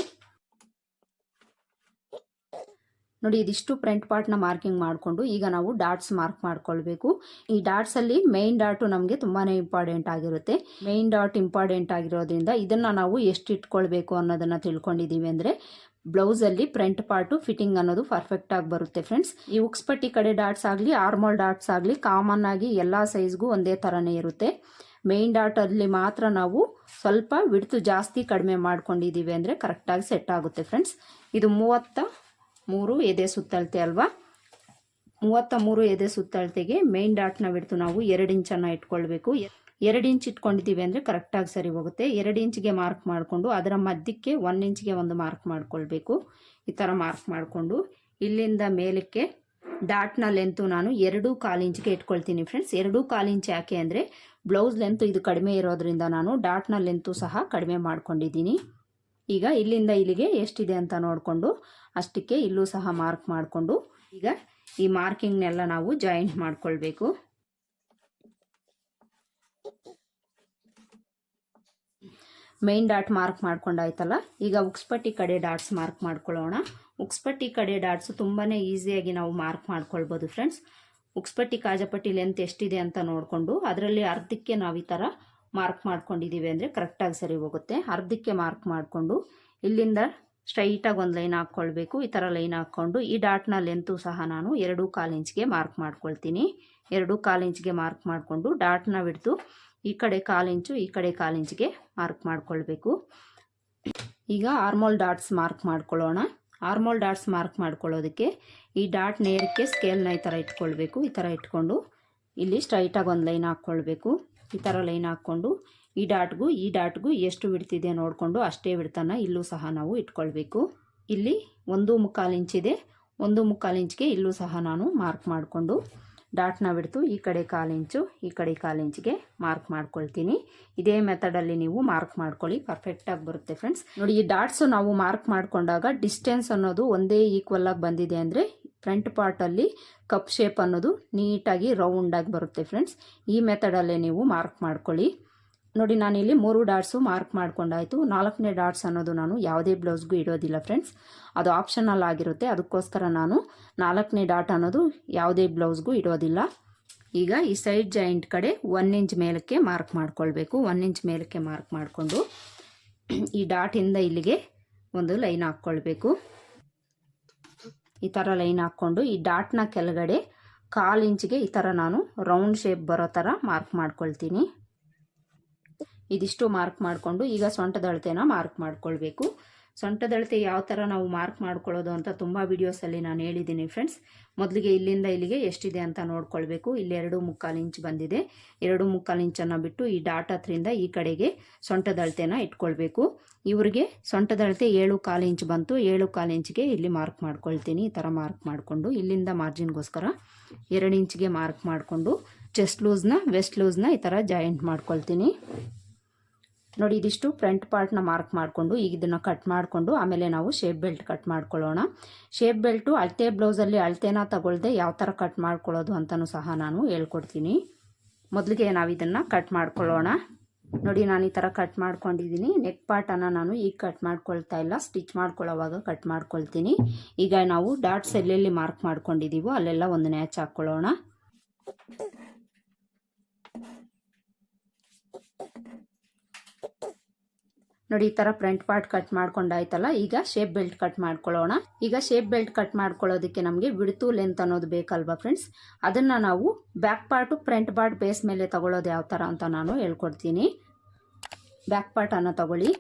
ನೋಡಿ, ಇದಿಷ್ಟು ಫ್ರಂಟ್ ಪಾರ್ಟ್ನ ಮಾರ್ಕಿಂಗ್ ಮಾಡಿಕೊಂಡು ಈಗ ನಾವು ಡಾಟ್ಸ್ ಮಾರ್ಕ್ ಮಾಡ್ಕೊಳ್ಬೇಕು. ಈ ಡಾಟ್ಸಲ್ಲಿ ಮೇನ್ ಡಾಟು ನಮಗೆ ತುಂಬಾ ಇಂಪಾರ್ಟೆಂಟ್ ಆಗಿರುತ್ತೆ. ಮೈನ್ ಡಾಟ್ ಇಂಪಾರ್ಟೆಂಟ್ ಆಗಿರೋದ್ರಿಂದ ಇದನ್ನು ನಾವು ಎಷ್ಟು ಇಟ್ಕೊಳ್ಬೇಕು ಅನ್ನೋದನ್ನು ತಿಳ್ಕೊಂಡಿದ್ದೀವಿ ಅಂದರೆ ಬ್ಲೌಸಲ್ಲಿ ಫ್ರಂಟ್ ಪಾರ್ಟು ಫಿಟ್ಟಿಂಗ್ ಅನ್ನೋದು ಪರ್ಫೆಕ್ಟಾಗಿ ಬರುತ್ತೆ ಫ್ರೆಂಡ್ಸ್. ಈ ಉಕ್ಸ್ಪಟ್ಟಿ ಕಡೆ ಡಾಟ್ಸ್ ಆಗಲಿ, ಆರ್ಮೋಲ್ ಡಾಟ್ಸ್ ಆಗಲಿ, ಕಾಮನ್ ಆಗಿ ಎಲ್ಲ ಸೈಜ್ಗೂ ಒಂದೇ ಥರನೇ ಇರುತ್ತೆ. ಮೇನ್ ಡಾಟಲ್ಲಿ ಮಾತ್ರ ನಾವು ಸ್ವಲ್ಪ ವಿಡ್ತು ಜಾಸ್ತಿ ಕಡಿಮೆ ಮಾಡ್ಕೊಂಡಿದ್ದೀವಿ ಅಂದರೆ ಕರೆಕ್ಟಾಗಿ ಸೆಟ್ ಆಗುತ್ತೆ ಫ್ರೆಂಡ್ಸ್. ಇದು ಮೂವತ್ತ ಮೂರು ಎದೆ ಸುತ್ತಳತೆ ಅಲ್ವಾ? ಮೂವತ್ತ ಮೂರು ಎದೆ ಸುತ್ತಳತೆಗೆ ಮೇನ್ ಡಾಟ್ನ ಬಿಡ್ತು ನಾವು ಎರಡು ಇಂಚನ್ನು ಇಟ್ಕೊಳ್ಬೇಕು. ಎರಡು ಇಂಚ್ ಇಟ್ಕೊಂಡಿದ್ದೀವಿ ಅಂದರೆ ಕರೆಕ್ಟಾಗಿ ಸರಿ ಹೋಗುತ್ತೆ. ಎರಡು ಇಂಚ್ಗೆ ಮಾರ್ಕ್ ಮಾಡಿಕೊಂಡು ಅದರ ಮಧ್ಯಕ್ಕೆ ಒನ್ ಇಂಚ್ಗೆ ಒಂದು ಮಾರ್ಕ್ ಮಾಡ್ಕೊಳ್ಬೇಕು. ಈ ಥರ ಮಾರ್ಕ್ ಮಾಡಿಕೊಂಡು ಇಲ್ಲಿಂದ ಮೇಲಕ್ಕೆ ಡಾಟ್ನ ಲೆಂತು ನಾನು ಎರಡು ಕಾಲು ಇಂಚ್ಗೆ ಇಟ್ಕೊಳ್ತೀನಿ ಫ್ರೆಂಡ್ಸ್ ಎರಡೂ ಕಾಲು ಇಂಚ್ ಯಾಕೆ ಅಂದರೆ ಬ್ಲೌಸ್ ಲೆಂತು ಇದು ಕಡಿಮೆ ಇರೋದ್ರಿಂದ ನಾನು ಡಾಟ್ನ ಲೆಂತು ಸಹ ಕಡಿಮೆ ಮಾಡ್ಕೊಂಡಿದ್ದೀನಿ. ಈಗ ಇಲ್ಲಿಂದ ಇಲ್ಲಿಗೆ ಎಷ್ಟಿದೆ ಅಂತ ನೋಡಿಕೊಂಡು ಅಷ್ಟಕ್ಕೆ ಇಲ್ಲೂ ಸಹ ಮಾರ್ಕ್ ಮಾಡಿಕೊಂಡು ಈಗ ಈ ಮಾರ್ಕಿಂಗ್ನೆಲ್ಲ ನಾವು ಜಾಯಿಂಟ್ ಮಾಡಿಕೊಳ್ಬೇಕು. ಮೈನ್ ಡಾಟ್ ಮಾರ್ಕ್ ಮಾಡ್ಕೊಂಡಾಯ್ತಲ್ಲ, ಈಗ ಉಕ್ಸ್ಪಟ್ಟಿ ಕಡೆ ಡಾಟ್ಸ್ ಮಾರ್ಕ್ ಮಾಡ್ಕೊಳ್ಳೋಣ. ಉಕ್ಸ್ಪಟ್ಟಿ ಕಡೆ ಡಾಟ್ಸ್ ತುಂಬಾ ಈಸಿಯಾಗಿ ನಾವು ಮಾರ್ಕ್ ಮಾಡ್ಕೊಳ್ಬೋದು ಫ್ರೆಂಡ್ಸ್ ಉಕ್ಸ್ಪಟ್ಟಿ ಕಾಜಪಟ್ಟಿ ಲೆಂತ್ ಎಷ್ಟಿದೆ ಅಂತ ನೋಡಿಕೊಂಡು ಅದರಲ್ಲಿ ಅರ್ಧಕ್ಕೆ ನಾವು ಈ ಥರ ಮಾರ್ಕ್ ಮಾಡ್ಕೊಂಡಿದ್ದೀವಿ ಅಂದರೆ ಕರೆಕ್ಟಾಗಿ ಸರಿ ಹೋಗುತ್ತೆ. ಅರ್ಧಕ್ಕೆ ಮಾರ್ಕ್ ಮಾಡಿಕೊಂಡು ಇಲ್ಲಿಂದ ಸ್ಟ್ರೈಟಾಗಿ ಒಂದು ಲೈನ್ ಹಾಕ್ಕೊಳ್ಬೇಕು, ಈ ಥರ ಲೈನ್ ಹಾಕ್ಕೊಂಡು ಈ ಡಾಟ್ನ ಲೆಂತು ಸಹ ನಾನು ಎರಡು ಕಾಲು ಇಂಚ್ಗೆ ಮಾರ್ಕ್ ಮಾಡ್ಕೊಳ್ತೀನಿ. ಎರಡು ಕಾಲು ಇಂಚ್ಗೆ ಮಾರ್ಕ್ ಮಾಡಿಕೊಂಡು ಡಾಟ್ನ ಬಿಡ್ತು ಈ ಕಡೆ ಕಾಲು ಇಂಚು ಈ ಕಡೆ ಕಾಲು ಇಂಚ್ಗೆ ಮಾರ್ಕ್ ಮಾಡ್ಕೊಳ್ಬೇಕು. ಈಗ ಆರ್ಮೋಲ್ ಡಾಟ್ಸ್ ಮಾರ್ಕ್ ಮಾಡ್ಕೊಳ್ಳೋಣ. ಆರ್ಮೋಲ್ ಡಾಟ್ಸ್ ಮಾರ್ಕ್ ಮಾಡ್ಕೊಳ್ಳೋದಕ್ಕೆ ಈ ಡಾಟ್ ನೇರಕ್ಕೆ ಸ್ಕೇಲ್ನ ಈ ಥರ ಇಟ್ಕೊಳ್ಬೇಕು. ಈ ಥರ ಇಟ್ಕೊಂಡು ಇಲ್ಲಿ ಸ್ಟ್ರೈಟಾಗಿ ಒಂದು ಲೈನ್ ಹಾಕ್ಕೊಳ್ಬೇಕು. ಈ ಥರ ಲೈನ್ ಹಾಕ್ಕೊಂಡು ಈ ಡಾಟ್ಗೂ ಈ ಡಾಟ್ಗೂ ಎಷ್ಟು ಬಿಡ್ತಿದೆ ನೋಡಿಕೊಂಡು ಅಷ್ಟೇ ಬಿಡ್ತಾನ ಇಲ್ಲೂ ಸಹ ನಾವು ಇಟ್ಕೊಳ್ಬೇಕು. ಇಲ್ಲಿ ಒಂದು ಮುಕ್ಕಾಲು ಇಂಚಿದೆ ಒಂದು ಮುಕ್ಕಾಲು ಇಂಚ್ಗೆ ಇಲ್ಲೂ ಸಹ ನಾನು ಮಾರ್ಕ್ ಮಾಡಿಕೊಂಡು ಡಾಟ್ನ ಬಿಡ್ತು ಈ ಕಡೆ ಕಾಲು ಇಂಚು ಈ ಕಡೆ ಕಾಲು ಇಂಚಿಗೆ ಮಾರ್ಕ್ ಮಾಡ್ಕೊಳ್ತೀನಿ. ಇದೇ ಮೆಥಡಲ್ಲಿ ನೀವು ಮಾರ್ಕ್ ಮಾಡ್ಕೊಳ್ಳಿ. ಪರ್ಫೆಕ್ಟಾಗಿ ಬರುತ್ತೆ ಫ್ರೆಂಡ್ಸ್ ನೋಡಿ, ಈ ಡಾಟ್ಸು ನಾವು ಮಾರ್ಕ್ ಮಾಡಿಕೊಂಡಾಗ ಡಿಸ್ಟೆನ್ಸ್ ಅನ್ನೋದು ಒಂದೇ ಈಕ್ವಲ್ ಆಗಿ ಬಂದಿದೆ ಅಂದರೆ ಫ್ರಂಟ್ ಪಾರ್ಟಲ್ಲಿ ಕಪ್ ಶೇಪ್ ಅನ್ನೋದು ನೀಟಾಗಿ ರೌಂಡಾಗಿ ಬರುತ್ತೆ ಫ್ರೆಂಡ್ಸ್ ಈ ಮೆಥಡಲ್ಲೇ ನೀವು ಮಾರ್ಕ್ ಮಾಡ್ಕೊಳ್ಳಿ. ನೋಡಿ ನಾನು ಇಲ್ಲಿ ಮೂರು ಡಾಟ್ಸು ಮಾರ್ಕ್ ಮಾಡ್ಕೊಂಡಾಯಿತು. ನಾಲ್ಕನೇ ಡಾಟ್ಸ್ ಅನ್ನೋದು ನಾನು ಯಾವುದೇ ಬ್ಲೌಸ್ಗೂ ಇಡೋದಿಲ್ಲ ಫ್ರೆಂಡ್ಸ್. ಅದು ಆಪ್ಷನಲ್ ಆಗಿರುತ್ತೆ. ಅದಕ್ಕೋಸ್ಕರ ನಾನು ನಾಲ್ಕನೇ ಡಾಟ್ ಅನ್ನೋದು ಯಾವುದೇ ಬ್ಲೌಸ್ಗೂ ಇಡೋದಿಲ್ಲ. ಈಗ ಈ ಸೈಡ್ ಜಾಯಿಂಟ್ ಕಡೆ ಒನ್ ಇಂಚ್ ಮೇಲಕ್ಕೆ ಮಾರ್ಕ್ ಮಾಡ್ಕೊಳ್ಬೇಕು. ಒನ್ ಇಂಚ್ ಮೇಲಕ್ಕೆ ಮಾರ್ಕ್ ಮಾಡಿಕೊಂಡು ಈ ಡಾಟಿಂದ ಇಲ್ಲಿಗೆ ಒಂದು ಲೈನ್ ಹಾಕ್ಕೊಳ್ಬೇಕು. ಈ ಥರ ಲೈನ್ ಹಾಕ್ಕೊಂಡು ಈ ಡಾಟ್ನ ಕೆಳಗಡೆ ಕಾಲು ಇಂಚಿಗೆ ಈ ಥರ ನಾನು ರೌಂಡ್ ಶೇಪ್ ಬರೋ ಥರ ಮಾರ್ಕ್ ಮಾಡ್ಕೊಳ್ತೀನಿ. ಇದಿಷ್ಟು ಮಾರ್ಕ್ ಮಾಡಿಕೊಂಡು ಈಗ ಸೊಂಟದ ಅಳತೆನ ಮಾರ್ಕ್ ಮಾಡ್ಕೊಳ್ಬೇಕು. ಸೊಂಟದ ಅಳತೆ ಯಾವ ಥರ ನಾವು ಮಾರ್ಕ್ ಮಾಡ್ಕೊಳ್ಳೋದು ಅಂತ ತುಂಬ ವೀಡಿಯೋಸಲ್ಲಿ ನಾನು ಹೇಳಿದ್ದೀನಿ ಫ್ರೆಂಡ್ಸ್ ಮೊದಲಿಗೆ ಇಲ್ಲಿಂದ ಇಲ್ಲಿಗೆ ಎಷ್ಟಿದೆ ಅಂತ ನೋಡ್ಕೊಳ್ಬೇಕು. ಇಲ್ಲಿ ಎರಡು ಮುಕ್ಕಾಲು ಇಂಚ್ ಬಂದಿದೆ. ಎರಡು ಮುಕ್ಕಾಲು ಇಂಚನ್ನು ಬಿಟ್ಟು ಈ ಡಾಟ್ ಹತ್ರಿಂದ ಈ ಕಡೆಗೆ ಸೊಂಟದ ಅಳತೆನ ಇಟ್ಕೊಳ್ಬೇಕು. ಇವರಿಗೆ ಸೊಂಟದ ಅಳತೆ ಏಳು ಕಾಲು ಇಂಚ್ ಬಂತು. ಏಳು ಕಾಲು ಇಂಚ್ಗೆ ಇಲ್ಲಿ ಮಾರ್ಕ್ ಮಾಡ್ಕೊಳ್ತೀನಿ. ಈ ಥರ ಮಾರ್ಕ್ ಮಾಡಿಕೊಂಡು ಇಲ್ಲಿಂದ ಮಾರ್ಜಿನ್ಗೋಸ್ಕರ ಎರಡು ಇಂಚ್ಗೆ ಮಾರ್ಕ್ ಮಾಡಿಕೊಂಡು ಚೆಸ್ಟ್ ಲೂಸ್ನ ವೆಸ್ಟ್ ಲೂಸ್ನ ಈ ಥರ ಜಾಯಿಂಟ್ ಮಾಡ್ಕೊಳ್ತೀನಿ. ನೋಡಿ, ಇದಿಷ್ಟು ಫ್ರಂಟ್ ಪಾರ್ಟ್ನ ಮಾರ್ಕ್ ಮಾಡಿಕೊಂಡು ಈಗ ಇದನ್ನು ಕಟ್ ಮಾಡಿಕೊಂಡು ಆಮೇಲೆ ನಾವು ಶೇಪ್ ಬೆಲ್ಟ್ ಕಟ್ ಮಾಡ್ಕೊಳ್ಳೋಣ. ಶೇಪ್ ಬೆಲ್ಟು ಅಳತೆ ಬ್ಲೌಸಲ್ಲಿ ಅಳತೆನ ತಗೊಳ್ದೆ ಯಾವ ಥರ ಕಟ್ ಮಾಡ್ಕೊಳ್ಳೋದು ಅಂತಲೂ ಸಹ ನಾನು ಹೇಳ್ಕೊಡ್ತೀನಿ. ಮೊದಲಿಗೆ ನಾವು ಇದನ್ನು ಕಟ್ ಮಾಡ್ಕೊಳ್ಳೋಣ. ನೋಡಿ, ನಾನು ಈ ಥರ ಕಟ್ ಮಾಡ್ಕೊಂಡಿದ್ದೀನಿ ನೆಕ್ ಪಾರ್ಟನ್ನು ನಾನು ಈಗ ಕಟ್ ಮಾಡ್ಕೊಳ್ತಾ ಇಲ್ಲ. ಸ್ಟಿಚ್ ಮಾಡ್ಕೊಳ್ಳೋವಾಗ ಕಟ್ ಮಾಡ್ಕೊಳ್ತೀನಿ. ಈಗ ನಾವು ಡಾಟ್ಸ್ ಎಲ್ಲೆಲ್ಲಿ ಮಾರ್ಕ್ ಮಾಡ್ಕೊಂಡಿದ್ದೀವೋ ಅಲ್ಲೆಲ್ಲ ಒಂದು ನ್ಯಾಚ್ ಹಾಕ್ಕೊಳ್ಳೋಣ ನೋಡಿ, ಈ ಥರ ಫ್ರಂಟ್ ಪಾರ್ಟ್ ಕಟ್ ಮಾಡ್ಕೊಂಡಾಯ್ತಲ್ಲ, ಈಗ ಶೇಪ್ ಬೆಲ್ಟ್ ಕಟ್ ಮಾಡ್ಕೊಳ್ಳೋಣ. ಈಗ ಶೇಪ್ ಬೆಲ್ಟ್ ಕಟ್ ಮಾಡ್ಕೊಳ್ಳೋದಕ್ಕೆ ನಮಗೆ ಬಿಡ್ತು ಲೆಂತ್ ಅನ್ನೋದು ಬೇಕಲ್ವಾ ಫ್ರೆಂಡ್ಸ್ ಅದನ್ನು ನಾವು back part front part base ಮೇಲೆ ತಗೊಳ್ಳೋದು ಯಾವ ಥರ ಅಂತ ನಾನು ಹೇಳ್ಕೊಡ್ತೀನಿ. ಬ್ಯಾಕ್ ಪಾರ್ಟನ್ನು ತಗೊಳ್ಳಿ.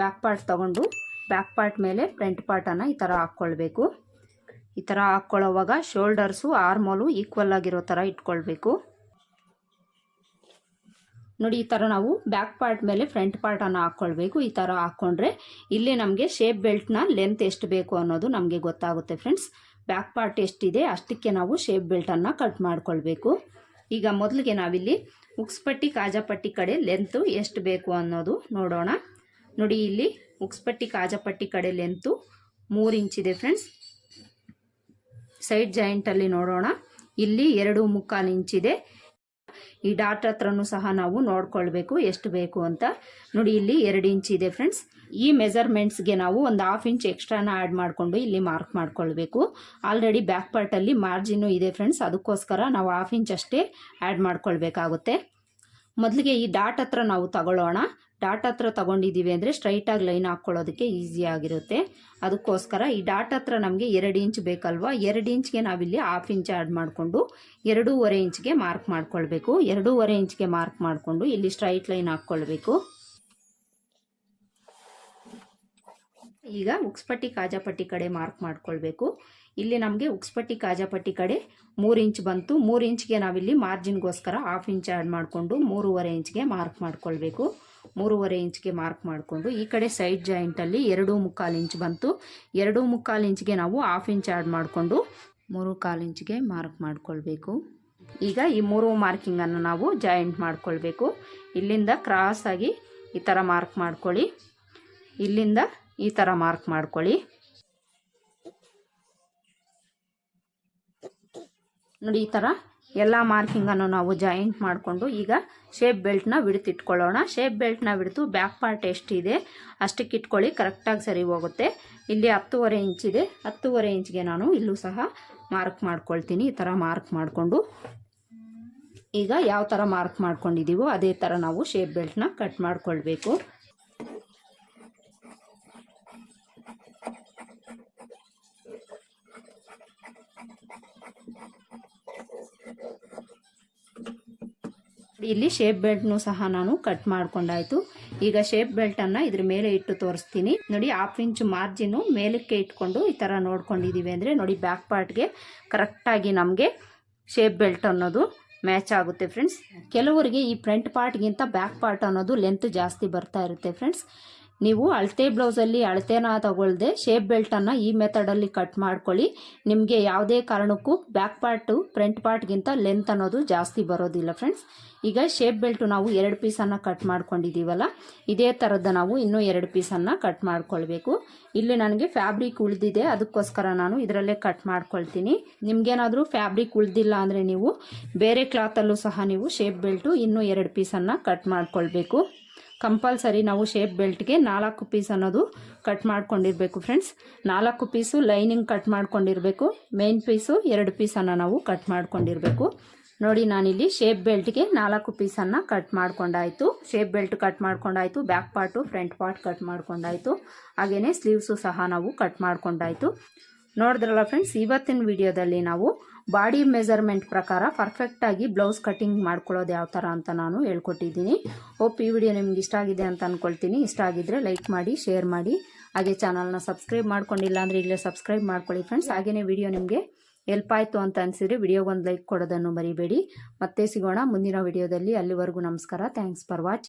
ಬ್ಯಾಕ್ ಪಾರ್ಟ್ ತಗೊಂಡು ಬ್ಯಾಕ್ ಪಾರ್ಟ್ ಮೇಲೆ ಫ್ರಂಟ್ ಪಾರ್ಟನ್ನು ಈ ಥರ ಹಾಕ್ಕೊಳ್ಬೇಕು. ಈ ಥರ ಹಾಕ್ಕೊಳ್ಳೋವಾಗ ಶೋಲ್ಡರ್ಸು ಆರ್ಮೋಲು ಈಕ್ವಲ್ ಆಗಿರೋ ಥರ ಇಟ್ಕೊಳ್ಬೇಕು. ನೋಡಿ, ಈ ಥರ ನಾವು ಬ್ಯಾಕ್ ಪಾರ್ಟ್ ಮೇಲೆ ಫ್ರಂಟ್ ಪಾರ್ಟನ್ನು ಹಾಕ್ಕೊಳ್ಬೇಕು ಈ ಥರ ಹಾಕ್ಕೊಂಡ್ರೆ ಇಲ್ಲಿ ನಮಗೆ ಶೇಪ್ ಬೆಲ್ಟ್ನ ಲೆಂತ್ ಎಷ್ಟು ಬೇಕು ಅನ್ನೋದು ನಮಗೆ ಗೊತ್ತಾಗುತ್ತೆ ಫ್ರೆಂಡ್ಸ್ ಬ್ಯಾಕ್ ಪಾರ್ಟ್ ಎಷ್ಟಿದೆ ಅಷ್ಟಕ್ಕೆ ನಾವು ಶೇಪ್ ಬೆಲ್ಟನ್ನು ಕಟ್ ಮಾಡ್ಕೊಳ್ಬೇಕು. ಈಗ ಮೊದಲಿಗೆ ನಾವಿಲ್ಲಿ ಉಕ್ಸ್ಪಟ್ಟಿ, ಕಾಜಾಪಟ್ಟಿ ಕಡೆ ಲೆಂತು ಎಷ್ಟು ಬೇಕು ಅನ್ನೋದು ನೋಡೋಣ. ನೋಡಿ, ಇಲ್ಲಿ ಉಕ್ಸ್ಪಟ್ಟಿ, ಕಾಜಾಪಟ್ಟಿ ಕಡೆ ಲೆಂತು ಮೂರು ಇಂಚಿದೆ ಫ್ರೆಂಡ್ಸ್ ಸೈಡ್ ಜಾಯಿಂಟಲ್ಲಿ ನೋಡೋಣ. ಇಲ್ಲಿ ಎರಡು ಮುಕ್ಕಾಲು ಇಂಚಿದೆ ಈ ಡಾಟ್ ಹತ್ರನೂ ಸಹ ನಾವು ನೋಡ್ಕೊಳ್ಬೇಕು, ಎಷ್ಟು ಬೇಕು ಅಂತ. ನೋಡಿ, ಇಲ್ಲಿ ಎರಡು ಇಂಚ್ ಇದೆ ಫ್ರೆಂಡ್ಸ್. ಈ ಮೆಜರ್ಮೆಂಟ್ಸ್ಗೆ ನಾವು ಒಂದು ಹಾಫ್ ಇಂಚ್ ಎಕ್ಸ್ಟ್ರಾನ ಆ್ಯಡ್ ಮಾಡಿಕೊಂಡು ಇಲ್ಲಿ ಮಾರ್ಕ್ ಮಾಡ್ಕೊಳ್ಬೇಕು. ಆಲ್ರೆಡಿ ಬ್ಯಾಕ್ ಪಾರ್ಟಲ್ಲಿ ಮಾರ್ಜಿನ್ನು ಇದೆ ಫ್ರೆಂಡ್ಸ್, ಅದಕ್ಕೋಸ್ಕರ ನಾವು ಹಾಫ್ ಇಂಚ್ ಅಷ್ಟೇ ಆ್ಯಡ್ ಮಾಡ್ಕೊಳ್ಬೇಕಾಗುತ್ತೆ. ಮೊದಲಿಗೆ ಈ ಡಾಟ್ ಹತ್ರ ನಾವು ತಗೊಳ್ಳೋಣ. ಡಾಟ್ ಹತ್ರ ತಗೊಂಡಿದ್ದೀವಿ ಅಂದರೆ ಸ್ಟ್ರೈಟಾಗಿ ಲೈನ್ ಹಾಕ್ಕೊಳ್ಳೋದಕ್ಕೆ ಈಸಿ ಆಗಿರುತ್ತೆ. ಅದಕ್ಕೋಸ್ಕರ ಈ ಡಾಟ್ ಹತ್ರ ನಮಗೆ ಎರಡು ಇಂಚ್ ಬೇಕಲ್ವಾ? ಎರಡು ಇಂಚ್ಗೆ ನಾವಿಲ್ಲಿ ಹಾಫ್ ಇಂಚ್ ಆ್ಯಡ್ ಮಾಡಿಕೊಂಡು ಎರಡೂವರೆ ಇಂಚ್ಗೆ ಮಾರ್ಕ್ ಮಾಡ್ಕೊಳ್ಬೇಕು. ಎರಡೂವರೆ ಇಂಚ್ಗೆ ಮಾರ್ಕ್ ಮಾಡಿಕೊಂಡು ಇಲ್ಲಿ ಸ್ಟ್ರೈಟ್ ಲೈನ್ ಹಾಕ್ಕೊಳ್ಬೇಕು. ಈಗ ಉಕ್ಸ್ಪಟ್ಟಿ ಕಾಜಾಪಟ್ಟಿ ಕಡೆ ಮಾರ್ಕ್ ಮಾಡ್ಕೊಳ್ಬೇಕು. ಇಲ್ಲಿ ನಮಗೆ ಉಕ್ಸ್ಪಟ್ಟಿ ಕಾಜಾಪಟ್ಟಿ ಕಡೆ ಮೂರು ಇಂಚ್ ಬಂತು. ಮೂರು ಇಂಚ್ಗೆ ನಾವಿಲ್ಲಿ ಮಾರ್ಜಿನ್ಗೋಸ್ಕರ ಹಾಫ್ ಇಂಚ್ ಆ್ಯಡ್ ಮಾಡಿಕೊಂಡು ಮೂರುವರೆ ಇಂಚ್ಗೆ ಮಾರ್ಕ್ ಮಾಡ್ಕೊಳ್ಬೇಕು. ಮೂರುವರೆ ಇಂಚ್ಗೆ ಮಾರ್ಕ್ ಮಾಡಿಕೊಂಡು ಈ ಕಡೆ ಸೈಡ್ ಜಾಯಿಂಟಲ್ಲಿ ಎರಡು ಮುಕ್ಕಾಲು ಇಂಚ್ ಬಂತು. ಎರಡು ಮುಕ್ಕಾಲು ಇಂಚ್ಗೆ ನಾವು ಹಾಫ್ ಇಂಚ್ ಆ್ಯಡ್ ಮಾಡಿಕೊಂಡು ಮೂರು ಕಾಲು ಇಂಚ್ಗೆ ಮಾರ್ಕ್ ಮಾಡಿಕೊಳ್ಬೇಕು. ಈಗ ಈ ಮೂರು ಮಾರ್ಕಿಂಗನ್ನು ನಾವು ಜಾಯಿಂಟ್ ಮಾಡಿಕೊಳ್ಬೇಕು. ಇಲ್ಲಿಂದ ಕ್ರಾಸಾಗಿ ಈ ಥರ ಮಾರ್ಕ್ ಮಾಡ್ಕೊಳ್ಳಿ. ಇಲ್ಲಿಂದ ಈ ಥರ ಮಾರ್ಕ್ ಮಾಡ್ಕೊಳ್ಳಿ. ನೋಡಿ ಈ ಥರ ಎಲ್ಲ ಮಾರ್ಕಿಂಗನ್ನು ನಾವು ಜಾಯಿಂಟ್ ಮಾಡಿಕೊಂಡು ಈಗ ಶೇಪ್ ಬೆಲ್ಟ್ನ ಬಿಡ್ತಿಟ್ಕೊಳ್ಳೋಣ ಶೇಪ್ ಬೆಲ್ಟ್ನ ಬಿಡ್ತು ಬ್ಯಾಕ್ ಪಾರ್ಟ್ ಎಷ್ಟಿದೆ? ಅಷ್ಟಕ್ಕೆ ಇಟ್ಕೊಳ್ಳಿ ಕರೆಕ್ಟಾಗಿ ಸರಿ ಹೋಗುತ್ತೆ. ಇಲ್ಲಿ ಹತ್ತುವರೆ ಇಂಚಿದೆ ಹತ್ತುವರೆ ಇಂಚ್ಗೆ ನಾನು ಇಲ್ಲೂ ಸಹ ಮಾರ್ಕ್ ಮಾಡ್ಕೊಳ್ತೀನಿ. ಈ ಥರ ಮಾರ್ಕ್ ಮಾಡಿಕೊಂಡು ಈಗ ಯಾವ ಥರ ಮಾರ್ಕ್ ಮಾಡ್ಕೊಂಡಿದ್ದೀವೋ ಅದೇ ಥರ ನಾವು ಶೇಪ್ ಬೆಲ್ಟ್ನ ಕಟ್ ಮಾಡ್ಕೊಳ್ಬೇಕು. ಇಲ್ಲಿ ಶೇಪ್ ಬೆಲ್ಟ್ನು ಸಹ ನಾನು ಕಟ್ ಮಾಡ್ಕೊಂಡಾಯ್ತು. ಈಗ ಶೇಪ್ ಬೆಲ್ಟನ್ನು ಇದ್ರ ಮೇಲೆ ಇಟ್ಟು ತೋರಿಸ್ತೀನಿ. ನೋಡಿ ಹಾಫ್ ಇಂಚ್ ಮಾರ್ಜಿನು ಮೇಲಕ್ಕೆ ಇಟ್ಕೊಂಡು ಈ ಥರ ನೋಡ್ಕೊಂಡಿದ್ದೀವಿ ಅಂದರೆ ನೋಡಿ ಬ್ಯಾಕ್ ಪಾರ್ಟ್ಗೆ ಕರೆಕ್ಟಾಗಿ ನಮಗೆ ಶೇಪ್ ಬೆಲ್ಟ್ ಅನ್ನೋದು ಮ್ಯಾಚ್ ಆಗುತ್ತೆ ಫ್ರೆಂಡ್ಸ್ ಕೆಲವರಿಗೆ ಈ ಫ್ರಂಟ್ ಪಾರ್ಟ್ಗಿಂತ ಬ್ಯಾಕ್ ಪಾರ್ಟ್ ಅನ್ನೋದು ಲೆಂತ್ ಜಾಸ್ತಿ ಬರ್ತಾ ಇರುತ್ತೆ ಫ್ರೆಂಡ್ಸ್ ನೀವು ಅಳತೆ ಬ್ಲೌಸಲ್ಲಿ ಅಳತೆನ ತಗೊಳ್ದೆ ಶೇಪ್ ಬೆಲ್ಟನ್ನು ಈ ಮೆಥಡಲ್ಲಿ ಕಟ್ ಮಾಡ್ಕೊಳ್ಳಿ. ನಿಮಗೆ ಯಾವುದೇ ಕಾರಣಕ್ಕೂ ಬ್ಯಾಕ್ ಪಾರ್ಟು ಫ್ರಂಟ್ ಪಾರ್ಟ್ಗಿಂತ ಲೆಂತ್ ಅನ್ನೋದು ಜಾಸ್ತಿ ಬರೋದಿಲ್ಲ ಫ್ರೆಂಡ್ಸ್ ಈಗ ಶೇಪ್ ಬೆಲ್ಟು ನಾವು ಎರಡು ಪೀಸನ್ನು ಕಟ್ ಮಾಡ್ಕೊಂಡಿದ್ದೀವಲ್ಲ ಇದೇ ಥರದ ನಾವು ಇನ್ನೂ ಎರಡು ಪೀಸನ್ನು ಕಟ್ ಮಾಡ್ಕೊಳ್ಬೇಕು. ಇಲ್ಲಿ ನನಗೆ ಫ್ಯಾಬ್ರಿಕ್ ಉಳಿದಿದೆ, ಅದಕ್ಕೋಸ್ಕರ ನಾನು ಇದರಲ್ಲೇ ಕಟ್ ಮಾಡ್ಕೊಳ್ತೀನಿ. ನಿಮ್ಗೇನಾದರೂ ಫ್ಯಾಬ್ರಿಕ್ ಉಳಿದಿಲ್ಲ ಅಂದರೆ ನೀವು ಬೇರೆ ಕ್ಲಾತಲ್ಲೂ ಸಹ ನೀವು ಶೇಪ್ ಬೆಲ್ಟು ಇನ್ನೂ ಎರಡು ಪೀಸನ್ನು ಕಟ್ ಮಾಡ್ಕೊಳ್ಬೇಕು. ಕಂಪಲ್ಸರಿ ನಾವು ಶೇಪ್ ಬೆಲ್ಟ್ಗೆ ನಾಲ್ಕು ಪೀಸ್ ಅನ್ನೋದು ಕಟ್ ಮಾಡ್ಕೊಂಡಿರಬೇಕು ಫ್ರೆಂಡ್ಸ್ ನಾಲ್ಕು ಪೀಸು ಲೈನಿಂಗ್ ಕಟ್ ಮಾಡ್ಕೊಂಡಿರಬೇಕು ಮೇನ್ ಪೀಸು ಎರಡು ಪೀಸನ್ನು ನಾವು ಕಟ್ ಮಾಡ್ಕೊಂಡಿರಬೇಕು. ನೋಡಿ, ನಾನಿಲ್ಲಿ ಶೇಪ್ ಬೆಲ್ಟ್ಗೆ ನಾಲ್ಕು ಪೀಸನ್ನು ಕಟ್ ಮಾಡ್ಕೊಂಡಾಯಿತು. Shape belt cut ಮಾಡ್ಕೊಂಡಾಯಿತು back part front part cut ಮಾಡ್ಕೊಂಡಾಯಿತು. ಹಾಗೆಯೇ ಸ್ಲೀವ್ಸು ಸಹ ನಾವು ಕಟ್ ಮಾಡ್ಕೊಂಡಾಯಿತು. ನೋಡಿದ್ರಲ್ಲ ಫ್ರೆಂಡ್ಸ್ ಇವತ್ತಿನ ವಿಡಿಯೋದಲ್ಲಿ ನಾವು ಬಾಡಿ ಮೆಜರ್ಮೆಂಟ್ ಪ್ರಕಾರ ಪರ್ಫೆಕ್ಟಾಗಿ ಬ್ಲೌಸ್ ಕಟಿಂಗ್ ಮಾಡ್ಕೊಳ್ಳೋದು ಯಾವ ಥರ ಅಂತ ನಾನು ಹೇಳ್ಕೊಟ್ಟಿದ್ದೀನಿ. ಹೋಪ್ ಈ ವಿಡಿಯೋ ನಿಮ್ಗೆ ಇಷ್ಟ ಆಗಿದೆ ಅಂತ ಅಂದ್ಕೊಳ್ತೀನಿ ಇಷ್ಟ ಆಗಿದ್ರೆ ಲೈಕ್ ಮಾಡಿ ಶೇರ್ ಮಾಡಿ. ಹಾಗೆ ಚಾನಲ್ನ ಸಬ್ಸ್ಕ್ರೈಬ್ ಮಾಡ್ಕೊಂಡಿಲ್ಲ ಅಂದರೆ ಈಗಲೇ ಸಬ್ಸ್ಕ್ರೈಬ್ ಮಾಡ್ಕೊಳ್ಳಿ ಫ್ರೆಂಡ್ಸ್ ಹಾಗೆಯೇ ವಿಡಿಯೋ ನಿಮಗೆ ಎಲ್ಪ್ ಆಯಿತು ಅಂತ ಅನಿಸಿದ್ರೆ ವಿಡಿಯೋಗೊಂದು ಲೈಕ್ ಕೊಡೋದನ್ನು ಮರಿಬೇಡಿ. ಮತ್ತೆ ಸಿಗೋಣ ಮುಂದಿನ ವಿಡಿಯೋದಲ್ಲಿ ಅಲ್ಲಿವರೆಗೂ ನಮಸ್ಕಾರ. Thanks for watch